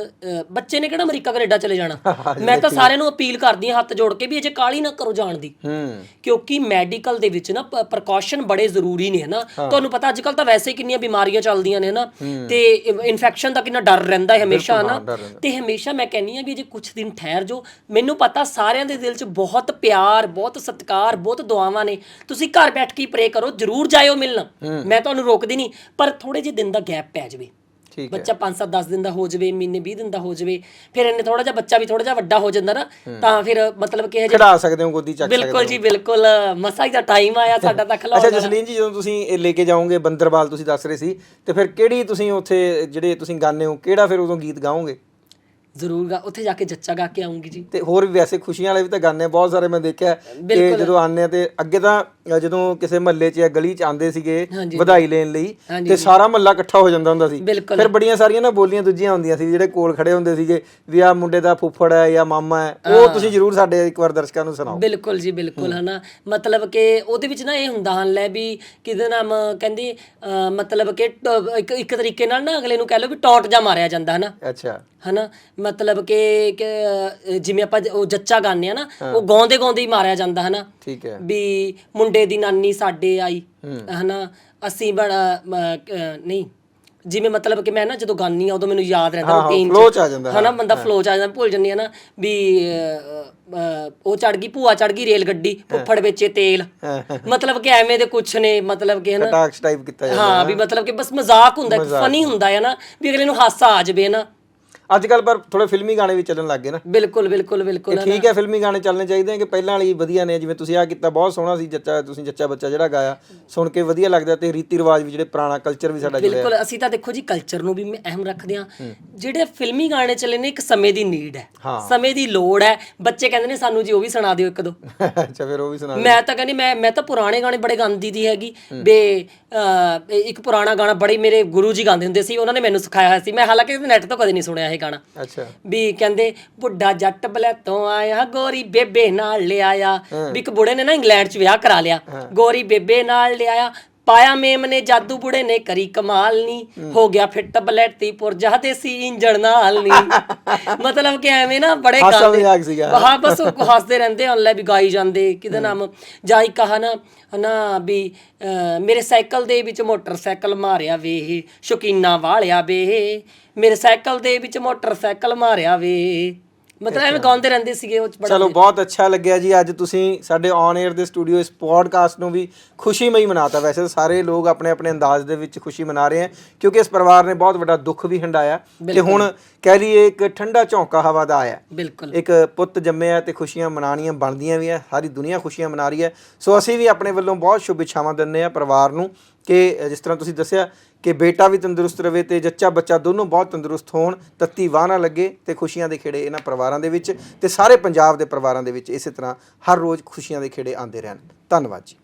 ਬੱਚੇ ਨੇ ਕਿਹੜਾ ਅਮਰੀਕਾ ਕੈਨੇਡਾ ਚਲੇ ਜਾਣਾ? ਮੈਂ ਤਾਂ ਸਾਰਿਆਂ ਨੂੰ ਅਪੀਲ ਕਰਦੀ ਹਾਂ ਹੱਥ ਜੋੜ ਕੇ ਵੀ ਅਜੇ ਕਾਲੀ ਨਾ ਕਰੋ ਜਾਣ ਦੀ। ਕਿਉਂਕਿ ਮੈਡੀਕਲ ਦੇ ਵਿੱਚ ਨਾ ਪ੍ਰੀਕਾਸ਼ਨ ਬੜੇ ਜ਼ਰੂਰੀ ਨੇ ਹਨਾ। ਤੁਹਾਨੂੰ ਪਤਾ ਅੱਜ ਕੱਲ ਤਾਂ ਵੈਸੇ ਹੀ ਕਿੰਨੀਆਂ ਬਿਮਾਰੀਆਂ ਚੱਲਦੀਆਂ ਨੇ ਹਨਾ। ਤੇ ਇਨਫੈਕਸ਼ਨ ਦਾ ਕਿੰਨਾ ਡਰ ਰਹਿੰਦਾ ਹੈ ਹਮੇਸ਼ਾ ਹਨਾ। ਤੇ ਹਮੇਸ਼ਾ ਮੈਂ ਕਹਿੰਨੀ ਆ ਵੀ ਜੇ ਕੁਝ ਦਿਨ ਠਹਿਰ ਜੋ ਮੈਨੂੰ ਪਤਾ ਸਾਰਿਆਂ ਦੇ ਦਿਲ 'ਚ ਬਹੁਤ ਪਿਆਰ ਬਹੁਤ ਸਤਿਕਾਰ ਬਹੁਤ ਦੁਆਵਾਂ ਨੇ। ਤੁਸੀਂ ਘਰ ਬੈਠ ਕੇ ਪ੍ਰੇ ਕਰੋ ਜਰੂਰ ਜਾਇਓ ਮਿਲਣ। ਮੈਂ ਤੁਹਾਨੂੰ ਰੋਕਦੀ ਨਹੀਂ ਪਰ ਥੋੜੇ ਜਿਹੇ ਦਿਨ ਦਾ ਗੈਪ ਪੈ ਜਾਵੇ। ਠੀਕ ਹੈ। ਬੱਚਾ 5-7 10 ਦਿਨ ਦਾ ਹੋ ਜਾਵੇ ਮਹੀਨੇ 20 ਦਿਨ ਦਾ ਹੋ ਜਾਵੇ ਫਿਰ ਇਹਨੇ ਥੋੜਾ ਜਿਹਾ ਬੱਚਾ ਵੀ ਥੋੜਾ ਜਿਹਾ ਵੱਡਾ ਹੋ ਜਾਂਦਾ ਨਾ ਤਾਂ ਫਿਰ ਮਤਲਬ ਕਿ ਇਹ ਖੜਾ ਸਕਦੇ ਹੋ ਗੋਦੀ ਚੱਕ ਸਕਦੇ ਬਿਲਕੁਲ ਜੀ ਬਿਲਕੁਲ ਮਸਾ ਹੀ ਦਾ ਟਾਈਮ ਆਇਆ ਸਾਡਾ ਤਾਂ ਅੱਛਾ ਖਲਾਉਣ ਦਾ ਜਸਲੀਨ ਜੀ ਜਦੋਂ ਤੁਸੀਂ ਇਹ ਲੈ ਕੇ ਜਾਓਗੇ ਬੰਦਰਵਾਲ ਤੁਸੀਂ ਦੱਸ ਰਹੇ ਸੀ ਤੇ ਫਿਰ ਕਿਹੜੀ ਤੁਸੀਂ ਉੱਥੇ ਜਿਹੜੇ ਤੁਸੀਂ ਗਾਣੇ ਹੋ ਕਿਹੜਾ ਫਿਰ ਉਦੋਂ ਗੀਤ ਗਾਓਗੇ? ਜ਼ਰੂਰ ਗਾ ਉੱਥੇ ਜਾ ਕੇ ਜੱਚਾ ਗਾ ਕੇ ਆਉਂਗੀ ਜੀ ਤੇ ਹੋਰ ਵੀ ਵੈਸੇ ਖੁਸ਼ੀਆਂ ਵਾਲੇ ਵੀ ਤਾਂ ਗਾਣੇ ਬਹੁਤ ਸਾਰੇ ਮੈਂ ਦੇਖਿਆ ਕਿ ਬਿਲਕੁਲ। ਜਦੋਂ ਆਉਂਦੇ ਆ ਤੇ ਅੱਗੇ ਤਾਂ ਜਦੋਂ ਕਿਸੇ ਮਹੱਲੇ 'ਚ ਜਾਂ ਗਲੀ 'ਚ ਆਉਂਦੇ ਸੀਗੇ ਹਾਂਜੀ। ਵਧਾਈ ਲੈਣ ਲਈ ਹਾਂਜੀ। ਤੇ ਸਾਰਾ ਮਹੱਲਾ ਇਕੱਠਾ ਹੋ ਜਾਂਦਾ ਹੁੰਦਾ ਸੀ। ਬਿਲਕੁਲ। ਫਿਰ ਬੜੀਆਂ ਸਾਰੀਆਂ ਨਾ ਬੋਲੀਆਂ ਦੂਜੀਆਂ ਹੁੰਦੀਆਂ ਸੀ ਜਿਹੜੇ ਕੋਲ ਖੜੇ ਹੁੰਦੇ ਸੀਗੇ ਵੀ ਆ ਮੁੰਡੇ ਦਾ ਫੁੱਫੜ ਹੈ ਜਾਂ ਮਾਮਾ ਹੈ ਉਹ ਤੁਸੀਂ ਜ਼ਰੂਰ ਸਾਡੇ ਇੱਕ ਵਾਰ ਦਰਸ਼ਕਾਂ ਨੂੰ ਸੁਣਾਓ। ਬਿਲਕੁਲ ਜੀ ਬਿਲਕੁਲ ਹਨਾ। ਮਤਲਬ ਕਿ ਉਹਦੇ ਵਿੱਚ ਨਾ ਇਹ ਹੁੰਦਾ ਹਨ ਲੈ ਵੀ ਕਿਹਦੇ ਨਾਮ ਕਹਿੰਦੇ ਅਹ, ਮਤਲਬ ਕਿ ਟ- ਇੱਕ ਇੱਕ ਤਰੀਕੇ ਨਾਲ ਨਾ ਅਗਲੇ ਨੂੰ ਕਹਿ ਲਓ ਵੀ ਟੌਂਟ ਜਾ ਮਾਰਿਆ ਜਾਂਦਾ ਹਨਾ। ਅੱਛਾ। ਹਨਾ। ਮਤਲਬ ਕਿ ਕਿ, ਅਹ, ਜਿਵੇਂ ਆਪਾਂ ਉਹ ਜੱਚਾ ਗਾਉਂਦੇ ਆ ਨਾ ਉਹ ਗਾਉਂਦੇ ਗਾਉਂਦੇ ਹੀ ਮਾਰਿਆ ਜਾਂਦਾ ਹਨਾ। ਠੀਕ ਹੈ। ਵੀ ਮੁੰਡੇ ਦੀ ਨਾਨੀ ਸਾਡੇ ਆਈ ਹਨਾ? ਅਸੀਂ ਅਹ, ਨਹੀਂ ਜਿਵੇਂ ਮਤਲਬ ਕਿ ਮੈਂ ਨਾ ਜਦੋਂ ਗਾਨੀ ਆ ਉਦੋਂ ਮੈਨੂੰ ਯਾਦ ਰਹਿੰਦਾ ਰੂਟੀਨ flow 'ਚ। ਆ ਜਾਂਦਾ, ਹਨਾ ਬੰਦਾ ਫਲੋ ਚ ਆ ਜਾਂਦਾ ਭੁੱਲ ਜਾਂਦੀ ਆ ਨਾ ਵੀ ਉਹ ਚੜ ਗਈ ਭੂਆ ਚੜ ਗਈ ਰੇਲ ਗੱਡੀ ਫੁੱਫੜ ਵੇਚੇ ਤੇਲ। ਮਤਲਬ ਕਿ ਐਵੇਂ ਦੇ ਕੁਛ ਨੇ ਮਤਲਬ ਕਿ ਹਨਾ। ਟਾਕਸ ਟਾਈਪ ਕੀਤਾ ਜਾਂਦਾ ਹਾਂ ਵੀ ਮਤਲਬ ਕਿ ਬਸ ਮਜ਼ਾਕ ਹੁੰਦਾ ਇੱਕ ਫਨੀ ਹੁੰਦਾ। ਹੈ ਨਾ ਵੀ ਅਗਲੇ ਨੂੰ ਹਾਸਾ ਆ ਜਾਵੇ ਨਾ ਅੱਜ ਕੱਲ ਪਰ ਥੋੜੇ ਫਿਲਮੀ ਗਾਣੇ ਵੀ ਚੱਲਣ ਲੱਗ ਗਏ ਨਾ। ਬਿਲਕੁਲ ਬਿਲਕੁਲ ਬਿਲਕੁਲ। ਠੀਕ ਹੈ ਫਿਲਮੀ ਗਾਣੇ ਚੱਲਣੇ ਚਾਹੀਦੇ ਆ ਕਿ ਪਹਿਲਾਂ ਵਾਲੀ ਵਧੀਆ ਨੇ ਜਿਵੇਂ ਤੁਸੀਂ ਆ ਕੀਤਾ ਬਹੁਤ ਸੋਹਣਾ ਸੀ ਜੱਚਾ ਤੁਸੀਂ ਜੱਚਾ ਬੱਚਾ ਜਿਹੜਾ ਗਾਇਆ ਸੁਣ ਕੇ ਵਧੀਆ ਲੱਗਦਾ ਤੇ ਰੀਤੀ ਰਿਵਾਜ ਵੀ ਜਿਹੜੇ ਪੁਰਾਣਾ ਕਲਚਰ ਵੀ ਸਾਡਾ ਜੁੜਿਆ। ਬਿਲਕੁਲ ਅਸੀਂ ਤਾਂ ਦੇਖੋ ਜੀ ਕਲਚਰ ਨੂੰ ਵੀ ਅਹਿਮ ਰੱਖਦੇ ਹਾਂ। ਜਿਹੜੇ ਫਿਲਮੀ ਗਾਣੇ ਚੱਲੇ ਨੇ ਇੱਕ ਸਮੇਂ ਦੀ ਨੀਡ ਹੈ। ਸਮੇਂ ਦੀ ਲੋੜ ਹੈ। ਬੱਚੇ ਕਹਿੰਦੇ ਨੇ ਸਾਨੂੰ ਜੀ ਉਹ ਵੀ ਸੁਣਾ ਦਿਓ ਇੱਕ ਦੋ। ਅੱਛਾ ਫਿਰ ਉਹ ਵੀ ਸੁਣਾ ਮੈਂ ਤਾਂ ਕਹਿੰਦੀ ਮੈਂ ਮੈਂ ਤਾਂ ਪੁਰਾਣੇ ਗਾਣੇ ਬੜੇ ਗਾਉਂਦੀ ਦੀ ਹੈਗੀ। ਬੇ ਇੱਕ ਪੁਰਾਣਾ ਗਾਣਾ ਬੜੇ ਮੇਰੇ ਗੁਰੂ ਜੀ ਗਾਉਂਦੇ ਹੁੰਦੇ ਸੀ ਉਹਨਾਂ ਨੇ ਮੈਨੂੰ ਸਿਖਾਇਆ ਸੀ। ਮੈਂ ਹਾਲਾਂਕਿ ਨੈਟ ਤੋਂ ਕਦੇ ਨਹੀਂ ਸੁਣਿਆ ਇਹ ਗਾਣਾ। ਅੱਛਾ। ਵੀ ਕਹਿੰਦੇ ਬੁੱਢਾ ਜੱਟ ਬਲੈਤੋਂ ਆਇਆ ਗੋਰੀ ਬੇਬੇ ਨਾਲ ਲਿਆਇਆ। ਵੀ ਇੱਕ ਬੁੜੇ ਨੇ ਨਾ ਇੰਗਲੈਂਡ 'ਚ ਵਿਆਹ ਕਰਾ ਲਿਆ। ਗੋਰੀ ਬੇਬੇ ਨਾਲ ਲਿਆਇਆ। ਪਾਇਆ ਮੇਮ ਨੇ ਜਾਦੂ ਬੁੜੇ ਨੇ ਕਰੀ ਕਮਾਲ ਨਹੀਂ ਹੋ। ਗਿਆ ਫਿੱਟ ਬਲੈਤੀ ਪੁਰਜਾ ਦੇਸੀ ਇੰਜਣ ਨਾਲ ਨਹੀਂ ਮਤਲਬ ਕਿ ਐਵੇਂ ਨਾ ਬੜੇ ਗਾਉਂਦੇ। ਹਾਂ ਬਸ ਉਹ ਹੱਸਦੇ ਰਹਿੰਦੇ ਲੈ ਵੀ ਗਾਈ ਜਾਂਦੇ ਕਿਹਦਾ ਨਾਮ? ਜਾਈ ਕਹਾ ਨਾ ਨਾ ਵੀ ਮੇਰੇ ਸਾਈਕਲ ਦੇ ਵਿੱਚ ਮੋਟਰਸਾਈਕਲ ਮਾਰਿਆ ਵੇ ਸ਼ੌਕੀਨਾ ਵਾਲਿਆ ਵੇ। ਮੇਰੇ ਸਾਈਕਲ ਦੇ ਵਿੱਚ ਮੋਟਰਸਾਈਕਲ ਮਾਰਿਆ ਵੇ। ਮਤਲਬ ਐਵੇਂ ਗਾਉਂਦੇ ਰਹਿੰਦੇ ਸੀਗੇ ਉਹ ਬੜਾ ਚਲੋ ਬਹੁਤ ਅੱਛਾ ਲੱਗਿਆ ਜੀ। ਅੱਜ ਤੁਸੀਂ ਸਾਡੇ ਔਨ 에ਅਰ ਦੇ ਸਟੂਡੀਓ ਇਸ ਪੋਡਕਾਸਟ ਨੂੰ ਵੀ ਖੁਸ਼ੀਮਈ ਮਨਾਤਾ। ਵੈਸੇ ਸਾਰੇ ਲੋਕ ਆਪਣੇ ਆਪਣੇ ਅੰਦਾਜ਼ ਦੇ ਵਿੱਚ ਖੁਸ਼ੀ ਮਨਾ ਰਹੇ ਹਨ ਕਿਉਂਕਿ ਇਸ ਪਰਿਵਾਰ ਨੇ ਬਹੁਤ ਵੱਡਾ ਦੁੱਖ ਵੀ ਹੰਡਾਇਆ। ਤੇ ਹੁਣ ਕਹਿ ਲਈਏ ਇੱਕ ਠੰਡਾ ਝੌਂਕਾ ਹਵਾ ਦਾ ਆਇਆ। ਬਿਲਕੁਲ। ਇੱਕ ਪੁੱਤ ਜੰਮਿਆ ਤੇ ਖੁਸ਼ੀਆਂ ਮਨਾਣੀਆਂ ਬਣਦੀਆਂ ਵੀ ਆ ਸਾਰੀ ਦੁਨੀਆ ਖੁਸ਼ੀਆਂ ਮਨਾ ਰਹੀ ਹੈ। ਸੋ ਅਸੀਂ ਵੀ ਆਪਣੇ ਵੱਲੋਂ ਬਹੁਤ ਸ਼ੁਭ ਇੱਛਾਵਾਂ ਦਿੰਦੇ ਆ ਪਰਿਵਾਰ ਨੂੰ। ਕਿ ਜਿਸ ਤਰ੍ਹਾਂ ਤੁਸੀਂ ਦੱਸਿਆ ਕਿ ਬੇਟਾ ਵੀ ਤੰਦਰੁਸਤ ਰਵੇ ਤੇ ਜੱਚਾ ਬੱਚਾ ਦੋਨੋਂ ਬਹੁਤ ਤੰਦਰੁਸਤ ਹੋਣ, ਤੱਤੀ ਵਾਹ ਨਾ ਲੱਗੇ ਤੇ ਖੁਸ਼ੀਆਂ ਦੇ ਖੇੜੇ ਇਹਨਾਂ ਪਰਿਵਾਰਾਂ ਦੇ ਵਿੱਚ ਤੇ ਸਾਰੇ ਪੰਜਾਬ ਦੇ ਪਰਿਵਾਰਾਂ ਦੇ ਵਿੱਚ ਇਸੇ ਤਰ੍ਹਾਂ ਹਰ ਰੋਜ਼ ਖੁਸ਼ੀਆਂ ਦੇ ਖੇੜੇ ਆਉਂਦੇ ਰਹਿਣ। ਧੰਨਵਾਦ ਜੀ।